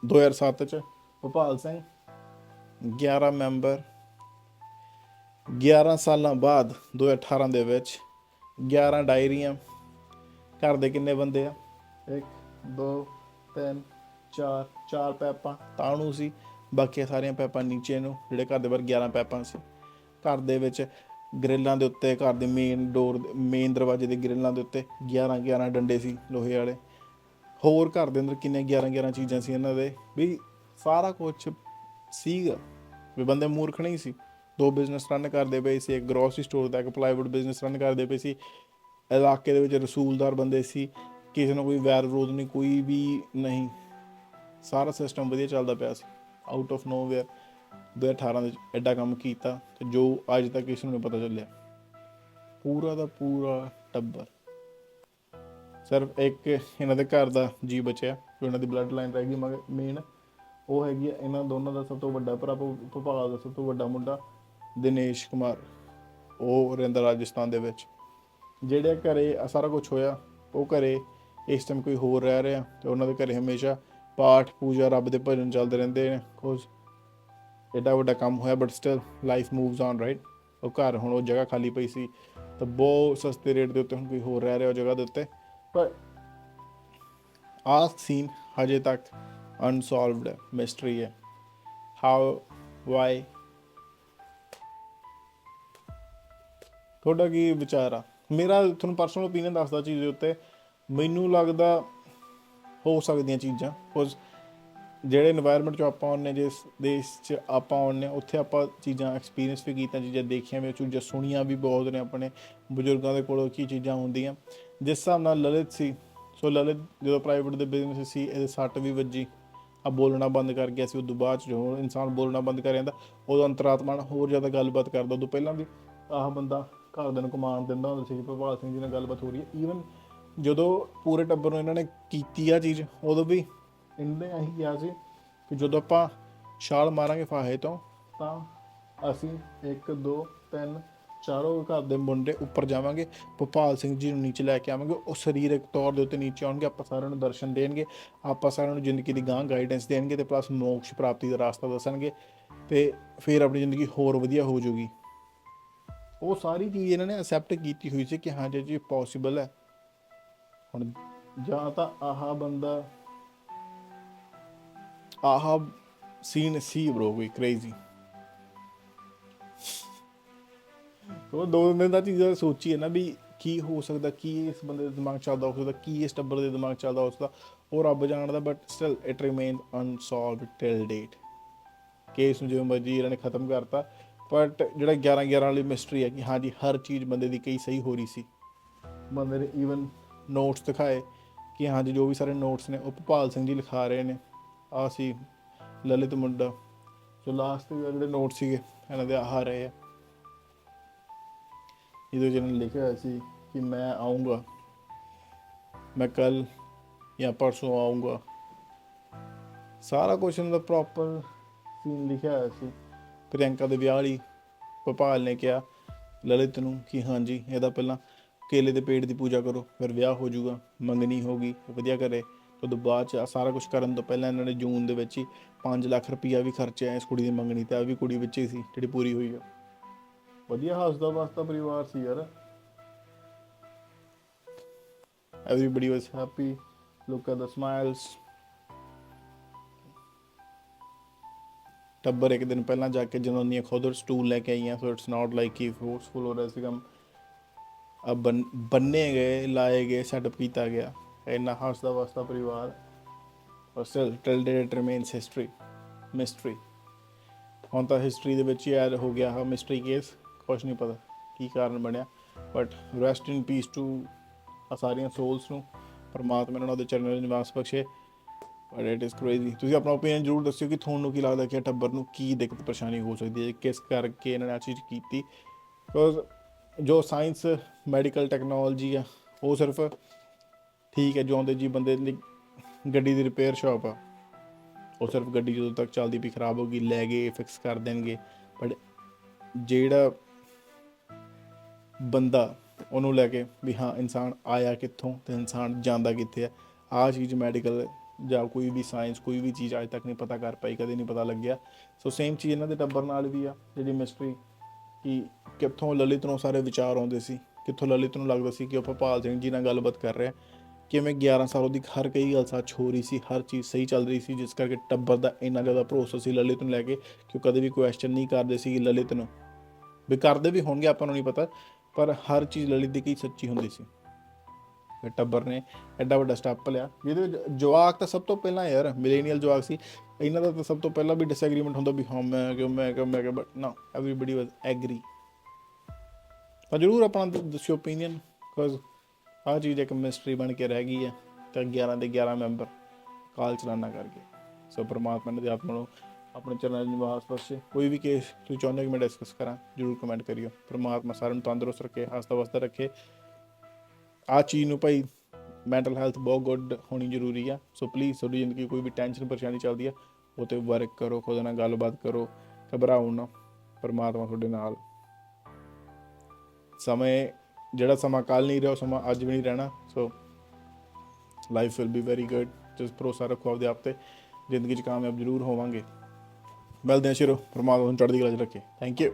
2007 ਚ ਭੋਪਾਲ ਸਿੰਘ 11 ਮੈਂਬਰ 11 ਸਾਲਾਂ ਬਾਅਦ 2018 ਦੇ ਵਿੱਚ 11 ਡਾਇਰੀਆਂ। ਘਰ ਦੇ ਕਿੰਨੇ ਬੰਦੇ ਆ? 1 2 3 4 ਚਾਰ ਪੈਪਾਂ। ਤਾਣੂ ਸੀ। ਬਾਕੀ ਸਾਰੀਆਂ ਪੈਪਾਂ ਨੀਚੇ ਨੂੰ, ਜਿਹੜੇ ਘਰ ਦੇ ਬਾਹਰ 11 ਪੈਪਾਂ ਸੀ। ਘਰ ਦੇ ਵਿੱਚ ਗ੍ਰਿਲਾਂ ਦੇ ਉੱਤੇ, ਘਰ ਦੇ ਮੇਨ ਡੋਰ ਮੇਨ ਦਰਵਾਜ਼ੇ ਦੇ ਗ੍ਰਿਲਾਂ ਦੇ ਉੱਤੇ 11 11 ਡੰਡੇ ਸੀ ਲੋਹੇ ਵਾਲੇ। ਹੋਰ ਘਰ ਦੇ ਅੰਦਰ ਕਿੰਨੇ 11 11 ਚੀਜ਼ਾਂ ਸੀ ਇਹਨਾਂ ਦੇ। ਵੀ ਸਾਰਾ ਕੁਝ ਸੀਗਾ। ਵੀ ਬੰਦੇ ਮੂਰਖ ਨਹੀਂ ਸੀ। ਦੋ ਬਿਜ਼ਨਸ ਰਨ ਕਰਦੇ ਪਏ ਸੀ, ਇੱਕ ਗਰੋਸਰੀ ਸਟੋਰ ਦਾ ਇੱਕ ਪਲਾਈਵੁੱਡ ਬਿਜ਼ਨਸ ਰਨ ਕਰਦੇ ਪਏ ਸੀ। ਇਲਾਕੇ ਦੇ ਵਿੱਚ ਰਸੂਲਦਾਰ ਬੰਦੇ ਸੀ। ਕਿਸੇ ਨੂੰ ਕੋਈ ਵੈਰ ਵਿਰੋਧ ਨਹੀਂ, ਕੋਈ ਵੀ ਨਹੀਂ। ਸਾਰਾ ਸਿਸਟਮ ਵਧੀਆ ਚੱਲਦਾ ਪਿਆ ਸੀ। ਆਊਟ ਆਫ ਨੋਵੇਅਰ 2018 ਦੇ ਵਿੱਚ ਐਡਾ ਕੰਮ ਕੀਤਾ ਤੇ ਜੋ ਅੱਜ ਤੱਕ ਇਸ ਨੂੰ ਨਹੀਂ ਪਤਾ ਚੱਲਿਆ। ਪੂਰਾ ਦਾ ਪੂਰਾ ਟੱਬਰ। ਸਿਰਫ ਇੱਕ ਇਹਨਾਂ ਦੇ ਘਰ ਦਾ ਜੀ ਬਚਿਆ ਕਿ ਉਹਨਾਂ ਦੀ ਬਲੱਡ ਲਾਈਨ ਰਹਿ ਗਈ, ਮਗਰ ਮੇਨ ਉਹ ਹੈਗੀ ਆ, ਇਹਨਾਂ ਦੋਨਾਂ ਦਾ ਸਭ ਤੋਂ ਵੱਡਾ ਭਰਾ, ਭੁ- ਭੋਪਾਲ ਦਾ ਸਭ ਤੋਂ ਵੱਡਾ ਮੁੰਡਾ, ਦਿਨੇਸ਼ ਕੁਮਾਰ। ਉਹ ਰਹਿੰਦਾ ਰਾਜਸਥਾਨ ਦੇ ਵਿੱਚ। ਜਿਹੜੇ ਘਰੇ ਸਾਰਾ ਕੁਝ ਹੋਇਆ, ਉਹ ਘਰੇ ਇਸ ਟਾਈਮ ਕੋਈ ਹੋਰ ਰਹਿ ਰਿਹਾ ਤੇ ਉਹਨਾਂ ਦੇ ਘਰੇ ਹਮੇਸ਼ਾ ਪਾਠ ਪੂਜਾ ਰੱਬ ਦੇ ਭਜਨ ਚੱਲਦੇ ਰਹਿੰਦੇ ਨੇ ਕੁਝ ਐਡਾ ਵੱਡਾ ਕੰਮ ਹੋਇਆ but still life moves on right ਉਹ ਘਰ ਹੁਣ ਉਹ ਜਗ੍ਹਾ ਖਾਲੀ ਪਈ ਸੀ, ਤਾਂ ਬਹੁਤ ਸਸਤੇ ਰੇਟ ਦੇ ਉੱਤੇ ਹੁਣ ਕੋਈ ਹੋਰ ਰਹਿ ਰਿਹਾ ਉਹ ਜਗ੍ਹਾ ਦੇ ਉੱਤੇ ਪਰ ਆਹ ਸੀਨ ਹਜੇ ਤੱਕ ਅਨਸੋਲਵਡ ਹੈ ਮਿਸਟਰੀ ਹੈ। ਹਾਊ ਵਾਈ ਤੁਹਾਡਾ ਕੀ ਵਿਚਾਰ ਆ? ਮੇਰਾ ਤੁਹਾਨੂੰ ਪਰਸਨਲ ਓਪੀਨੀਅਨ ਦੱਸਦਾ ਚੀਜ਼ ਦੇ ਉੱਤੇ, ਮੈਨੂੰ ਲੱਗਦਾ ਹੋ ਸਕਦੀਆਂ ਚੀਜ਼ਾਂ। ਉਸ ਜਿਹੜੇ এনवायरमेंट 'ਚੋਂ ਆਪਾਂ ਉਹਨੇ ਜਿਸ ਦੇਸ਼ 'ਚ ਆਪਾਂ ਉਹਨੇ ਉੱਥੇ ਆਪਾਂ ਚੀਜ਼ਾਂ ਐਕਸਪੀਰੀਅੰਸ ਵੀ ਕੀਤਾ ਚੀਜ਼ਾਂ ਦੇਖੀਆਂ ਵੀ, ਚੀਜ਼ਾਂ ਸੁਣੀਆਂ ਵੀ ਬਹੁਤ ਨੇ ਆਪਣੇ ਬਜ਼ੁਰਗਾਂ ਦੇ ਕੋਲੋਂ ਕੀ ਚੀਜ਼ਾਂ ਹੁੰਦੀਆਂ। ਜਿਸ ਹਿਸਾਬ ਨਾਲ ਲਲਿਤ ਸੀ, ਸੋ ਲਲਿਤ ਜਦੋਂ ਪ੍ਰਾਈਵੇਟ ਦੇ ਬਿਜ਼ਨਸ ਸੀ, ਇਹਦੇ ਸੱਟ ਵੀ ਵੱਜੀ। ਆ ਬੋਲਣਾ ਬੰਦ ਕਰ ਗਿਆ ਸੀ, ਉਦੋਂ ਬਾਅਦ ਜਦੋਂ ਇਨਸਾਨ ਬੋਲਣਾ ਬੰਦ ਕਰ ਜਾਂਦਾ। ਉਦੋਂ ਅੰਤਰਾਤਮਾ ਨਾਲ ਹੋਰ ਜ਼ਿਆਦਾ ਗੱਲਬਾਤ ਕਰਦਾ। ਉਦੋਂ ਪਹਿਲਾਂ ਵੀ ਆਹ ਬੰਦਾ ਘਰ ਦੇ ਨੂੰ ਕਮਾਨ ਦਿੰਦਾ ਹੁੰਦਾ ਸੀ, ਪ੍ਰਭਾਤ ਸਿੰਘ ਜੀ ਨਾਲ ਗੱਲਬਾਤ ਹੋ ਰਹੀ ਹੈ। ਈਵਨ ਜਦੋਂ ਪੂਰੇ ਟੱਬਰ ਨੂੰ ਇਹਨਾਂ ਨੇ ਕੀਤੀ ਆ ਚੀਜ਼, ਉਦੋਂ ਵੀ ਇਹਨਾਂ ਨੇ ਇਹੀ ਕਿਹਾ ਸੀ ਕਿ ਜਦੋਂ ਆਪਾਂ ਛਾਲ ਮਾਰਾਂਗੇ ਫਾਹੇ ਤੋਂ, ਤਾਂ ਅਸੀਂ 1 2 3 ਚਾਰੋਂ ਘਰ ਦੇ ਮੁੰਡੇ ਉੱਪਰ ਜਾਵਾਂਗੇ, ਭੋਪਾਲ ਸਿੰਘ ਜੀ ਨੂੰ ਨੀਚੇ ਲੈ ਕੇ ਆਵਾਂਗੇ, ਉਹ ਸਰੀਰਕ ਤੌਰ ਦੇ ਉੱਤੇ ਨੀਚੇ ਆਉਣਗੇ, ਆਪਾਂ ਸਾਰਿਆਂ ਨੂੰ ਦਰਸ਼ਨ ਦੇਣਗੇ, ਆਪਾਂ ਸਾਰਿਆਂ ਨੂੰ ਜ਼ਿੰਦਗੀ ਦੀ ਗਾਂ ਗਾਈਡੈਂਸ ਦੇਣਗੇ ਤੇ ਪਲੱਸ ਮੋਕਸ਼ ਪ੍ਰਾਪਤੀ ਦਾ ਰਸਤਾ ਦੱਸਣਗੇ ਤੇ ਫਿਰ ਆਪਣੀ ਜ਼ਿੰਦਗੀ ਹੋਰ ਵਧੀਆ ਹੋ ਜਾਊਗੀ ਉਹ ਸਾਰੀ ਚੀਜ਼ ਇਹਨਾਂ ਨੇ ਅਸੈਪਟ ਕੀਤੀ ਹੋਈ ਸੀ ਕਿ ਹਾਂ ਜੀ ਜੀ ਪੋਸੀਬਲ ਹੈ। ਹੁਣ ਜਾਂ ਤਾਂ ਆਹ ਬੰਦਾ, ਆਹ ਸੀਨ ਸੀ ਬ్రో ਕੋਈ ਕ੍ਰੇਜ਼ੀ ਉਹ ਦੋ ਦਿਨ ਦਾ ਚੀਜ਼ਾਂ ਸੋਚੀ ਹੈ ਨਾ ਵੀ ਕੀ ਹੋ ਸਕਦਾ, ਕੀ ਇਸ ਬੰਦੇ ਦੇ ਦਿਮਾਗ ਚੱਲਦਾ, ਹੋ ਸਕਦਾ, ਕੀ ਇਸ ਟੱਬਰ ਦੇ ਦਿਮਾਗ ਚੱਲਦਾ, ਹੋ ਸਕਦਾ, ਉਹ ਰੱਬ ਜਾਣਦਾ but still it remain unsolved till date case ਨੂੰ ਜਿਵੇਂ ਮਰਜ਼ੀ ਇਹਨਾਂ ਨੇ ਖਤਮ ਕਰਤਾ ਬਟ ਜਿਹੜਾ 11 11 ਵਾਲੀ ਮਿਸਟਰੀ ਹੈ ਕਿ ਹਾਂਜੀ, ਹਰ ਚੀਜ਼ ਬੰਦੇ ਦੀ ਕਈ ਸਹੀ ਹੋ ਰਹੀ ਸੀ। ਬੰਦੇ ਨੇ ਈਵਨ ਨੋਟਸ ਦਿਖਾਏ ਕਿ ਹਾਂਜੀ, ਜੋ ਵੀ ਸਾਰੇ ਨੋਟਸ ਨੇ, ਉਹ ਭੋਪਾਲ ਸਿੰਘ ਜੀ ਲਿਖਾ ਰਹੇ ਨੇ। ਆ ਸੀ ਲਲਿਤ ਮੁੰਡਾ। ਸੋ ਲਾਸਟ ਦੇ ਜਿਹੜੇ ਨੋਟ ਸੀਗੇ, ਇਹਨਾਂ ਦੇ ਆਹ ਰਹੇ ਆ। ਇਹਦੇ ਜਿਹਨਾਂ ਲਿਖਿਆ ਹੋਇਆ ਸੀ ਕਿ ਮੈਂ ਆਉਂਗਾ ਮੈਂ ਕੱਲ ਜਾਂ ਪਰਸੋਂ ਆਉਂਗਾ ਸਾਰਾ ਕੁਝ ਇਹਨਾਂ ਦਾ ਪ੍ਰੋਪਰ ਸੀਨ ਲਿਖਿਆ ਹੋਇਆ ਸੀ। ਪ੍ਰਿਯੰਕਾ ਦੇ ਵਿਆਹ ਲਈ ਭੋਪਾਲ ਨੇ ਕਿਹਾ ਲਲਿਤ ਨੂੰ ਕਿ ਹਾਂਜੀ, ਇਹਦਾ ਪਹਿਲਾਂ ਕੇਲੇ ਦੇ ਪੇੜ ਦੀ ਪੂਜਾ ਕਰੋ, ਫਿਰ ਵਿਆਹ ਹੋ ਜਾਊਗਾ, ਮੰਗਣੀ ਹੋਗੀ ਵਧੀਆ ਕਰੇ ਤੋਂ ਬਾਅਦ ਚ ਸਾਰਾ ਕੁਝ ਕਰਨ ਤੋਂ ਪਹਿਲਾਂ ਇਹਨਾਂ ਨੇ ਜੂਨ ਦੇ ਵਿੱਚ ਹੀ 5 ਲੱਖ ਰੁਪਈਆ ਵੀ ਖਰਚਿਆ ਇਸ ਕੁੜੀ ਦੀ ਮੰਗਣੀ ਤੇ ਆ ਵੀ ਕੁੜੀ ਵਿੱਚ ਹੀ ਸੀ, ਜਿਹੜੀ ਪੂਰੀ ਹੋਈ ਆ। ਵਧੀਆ ਹੱਸਦਾ ਵਸਦਾ ਪਰਿਵਾਰ ਸੀ ਯਾਰ। Everybody was happy look at the smiles ਟੱਬਰ ਇੱਕ ਦਿਨ ਪਹਿਲਾਂ ਜਾ ਕੇ ਜਨਾਨੀਆਂ ਖੁਦ ਸਟੂਲ ਲੈ ਕੇ ਆਈਆਂ ਸੋ ਇਟਸ ਨਾਟ ਲਾਈਕ ਕਿ ਫੋਰਸਫੁਲ ਹੋ ਰਿਹਾ ਸੀਗਾ ਆ ਬੰਨੇ ਗਏ, ਲਾਏ ਗਏ ਸੈਟਅਪ ਕੀਤਾ ਗਿਆ। ਇੰਨਾ ਹੱਸਦਾ ਵਸਦਾ ਪਰਿਵਾਰ। ਪਰ still till date remains history mystery ਹੁਣ ਤਾਂ ਹਿਸਟਰੀ ਦੇ ਵਿੱਚ ਹੀ ਐਡ ਹੋ ਗਿਆ ਹੈ ਮਿਸਟਰੀ ਕੇਸ ਕੁਝ ਨਹੀਂ ਪਤਾ ਕੀ ਕਾਰਨ ਬਣਿਆ। But rest in peace to ਆ ਸਾਰੀਆਂ ਸੋਲਸ ਨੂੰ, ਪਰਮਾਤਮਾ ਨੇ ਉਹਨਾਂ ਦੇ ਚਰਨਾਂ ਵਿੱਚ ਨਿਵਾਸ ਬਖਸ਼ੇ। ਬਟ ਇਟ ਇਜ਼ ਕ੍ਰੇਜ਼ੀ ਤੁਸੀਂ ਆਪਣਾ ਓਪੀਨੀਅਨ ਜ਼ਰੂਰ ਦੱਸਿਓ ਕਿ ਤੁਹਾਨੂੰ ਕੀ ਲੱਗਦਾ ਕਿ ਇਹ ਟੱਬਰ ਨੂੰ ਕੀ ਦਿੱਕਤ ਪਰੇਸ਼ਾਨੀ ਹੋ ਸਕਦੀ ਹੈ, ਕਿਸ ਕਰਕੇ ਇਹਨਾਂ ਨੇ ਆ ਚੀਜ਼ ਕੀਤੀ। ਬਿਕੋਜ਼ ਜੋ ਸਾਇੰਸ ਮੈਡੀਕਲ ਟੈਕਨੋਲੋਜੀ ਆ, ਉਹ ਸਿਰਫ ਠੀਕ ਹੈ, ਜਿਉਂਦੇ ਜੀ ਬੰਦੇ ਦੀ ਗੱਡੀ ਦੀ ਰਿਪੇਅਰ ਸ਼ਾਪ ਆ। ਉਹ ਸਿਰਫ ਗੱਡੀ ਜਦੋਂ ਤੱਕ ਚੱਲਦੀ ਵੀ ਖਰਾਬ ਹੋ ਗਈ ਲੈ ਗਏ ਫਿਕਸ ਕਰ ਦੇਣਗੇ। ਬਟ ਜਿਹੜਾ ਬੰਦਾ ਉਹਨੂੰ ਲੈ ਕੇ ਵੀ ਹਾਂ, ਇਨਸਾਨ ਆਇਆ ਕਿੱਥੋਂ ਤੇ ਇਨਸਾਨ ਜਾਂਦਾ ਕਿੱਥੇ ਆ ਆ ਚੀਜ਼ ਮੈਡੀਕਲ ਜਾਂ ਕੋਈ ਵੀ ਸਾਇੰਸ ਕੋਈ ਵੀ ਚੀਜ਼ ਅਜੇ ਤੱਕ ਨਹੀਂ ਪਤਾ ਕਰ ਪਾਈ, ਕਦੇ ਨਹੀਂ ਪਤਾ ਲੱਗਿਆ। ਸੋ ਸੇਮ ਚੀਜ਼ ਇਹਨਾਂ ਦੇ ਟੱਬਰ ਨਾਲ ਵੀ ਆ, ਜਿਹੜੀ ਮਿਸਟਰੀ ਕਿ ਕਿੱਥੋਂ ਲਲਿਤ ਨੂੰ ਸਾਰੇ ਵਿਚਾਰ ਆਉਂਦੇ ਸੀ। ਕਿੱਥੋਂ ਲਲਿਤ ਨੂੰ ਲੱਗਦਾ ਸੀ ਕਿ ਉਹ ਭੋਪਾਲ ਸਿੰਘ ਜੀ ਨਾਲ ਗੱਲਬਾਤ ਕਰ ਰਿਹਾ ਕਿਵੇਂ 11 ਸਾਲ ਉਹਦੀ ਹਰ ਕਈ ਗੱਲ ਸੱਚ ਹੋ ਰਹੀ ਸੀ, ਹਰ ਚੀਜ਼ ਸਹੀ ਚੱਲ ਰਹੀ ਸੀ, ਜਿਸ ਕਰਕੇ ਟੱਬਰ ਦਾ ਇੰਨਾ ਜ਼ਿਆਦਾ ਭਰੋਸਾ ਸੀ ਲਲਿਤ ਨੂੰ ਲੈ ਕੇ ਕਿ ਉਹ ਕਦੇ ਵੀ ਕੁਐਸਚਨ ਨਹੀਂ ਕਰਦੇ ਸੀ ਲਲਿਤ ਨੂੰ। ਵੀ ਕਰਦੇ ਵੀ ਹੋਣਗੇ, ਆਪਾਂ ਨੂੰ ਨਹੀਂ ਪਤਾ, ਪਰ ਹਰ ਚੀਜ਼ ਲਲਿਤ ਦੀ ਕੀ ਸੱਚੀ ਹੁੰਦੀ ਸੀ। ਫਿਰ ਟੱਬਰ ਨੇ ਐਡਾ ਵੱਡਾ ਸਟੈਪ ਲਿਆ। ਜਿਹਦੇ ਵਿੱਚ ਜਵਾਕ ਤਾਂ ਸਭ ਤੋਂ ਪਹਿਲਾਂ ਯਾਰ ਮਿਲੇਨੀਅਲ ਜਵਾਕ ਸੀ। ਇਹਨਾਂ ਦਾ ਤਾਂ ਸਭ ਤੋਂ ਪਹਿਲਾਂ ਵੀ ਡਿਸਐਗਰੀਮੈਂਟ ਹੁੰਦਾ ਵੀ ਹਾਂ, ਮੈਂ ਕਿਉਂ ਮੈਂ ਕਿਉਂ ਮੈਂ ਕਿਉਂ ਬਟ ਨਾ ਐਵਰੀਬਾਡੀ ਵਾਸ ਐਗਰੀ ਤਾਂ ਜਰੂਰ ਆਪਣਾ ਦੱਸਿਓ ਓਪੀਨੀਅਨ ਬਿਕਾਜ਼ ਆਹ ਚੀਜ਼ ਇੱਕ ਮਿਸਟਰੀ ਬਣ ਕੇ ਰਹਿ ਗਈ ਹੈ, ਤਾਂ 11 ਦੇ 11 ਮੈਂਬਰ ਕਾਲ ਚਲਾਨਾ ਕਰਕੇ। ਸੋ ਪ੍ਰਮਾਤਮਾ ਨੇ ਦੇ ਆਤਮਾ ਨੂੰ ਆਪਣੇ ਚਰਨਾਂ 'ਚ ਨਿਵਾਸ ਬਖਸ਼ੇ। ਕੋਈ ਵੀ ਕੇਸ ਤੁਸੀਂ ਚਾਹੁੰਦੇ ਹੋ ਕਿ ਮੈਂ ਡਿਸਕਸ ਕਰਾਂ, ਜਰੂਰ ਕਮੈਂਟ ਕਰਿਓ। ਪ੍ਰਮਾਤਮਾ ਸਾਰਿਆਂ ਨੂੰ ਤੰਦਰੁਸਤ ਰੱਖੇ ਹੱਸਦਾ ਵਸਤਾ ਰੱਖੇ। ਆ ਚੀਜ਼ ਨੂੰ ਭਾਈ ਮੈਂਟਲ ਹੈਲਥ ਬਹੁਤ ਗੁੱਡ ਹੋਣੀ ਜ਼ਰੂਰੀ ਆ। ਸੋ ਪਲੀਜ਼ ਤੁਹਾਡੀ ਜ਼ਿੰਦਗੀ ਕੋਈ ਵੀ ਟੈਨਸ਼ਨ ਪਰੇਸ਼ਾਨੀ ਚੱਲਦੀ ਆ, ਉਹ ਤੇ ਵਰਕ ਕਰੋ, ਖੁਦ ਨਾਲ ਗੱਲਬਾਤ ਕਰੋ, ਘਬਰਾਓ ਨਾ। ਪਰਮਾਤਮਾ ਤੁਹਾਡੇ ਨਾਲ ਸਮੇਂ, ਜਿਹੜਾ ਸਮਾਂ ਕੱਲ ਨਹੀਂ ਰਿਹਾ, ਉਹ ਸਮਾਂ ਅੱਜ ਵੀ ਨਹੀਂ ਰਹਿਣਾ। So life will be very good just ਭਰੋਸਾ ਰੱਖੋ ਆਪਦੇ ਆਪ ਤੇ। ਜ਼ਿੰਦਗੀ 'ਚ ਕਾਮਯਾਬ ਜ਼ਰੂਰ ਹੋਵਾਂਗੇ। ਮਿਲਦੇ ਹਾਂ ਸ਼ਿਰੋ। ਪਰਮਾਤਮਾ ਨੂੰ ਚੜ੍ਹਦੀ ਕਲਾ 'ਚ ਰੱਖੇ। Thank you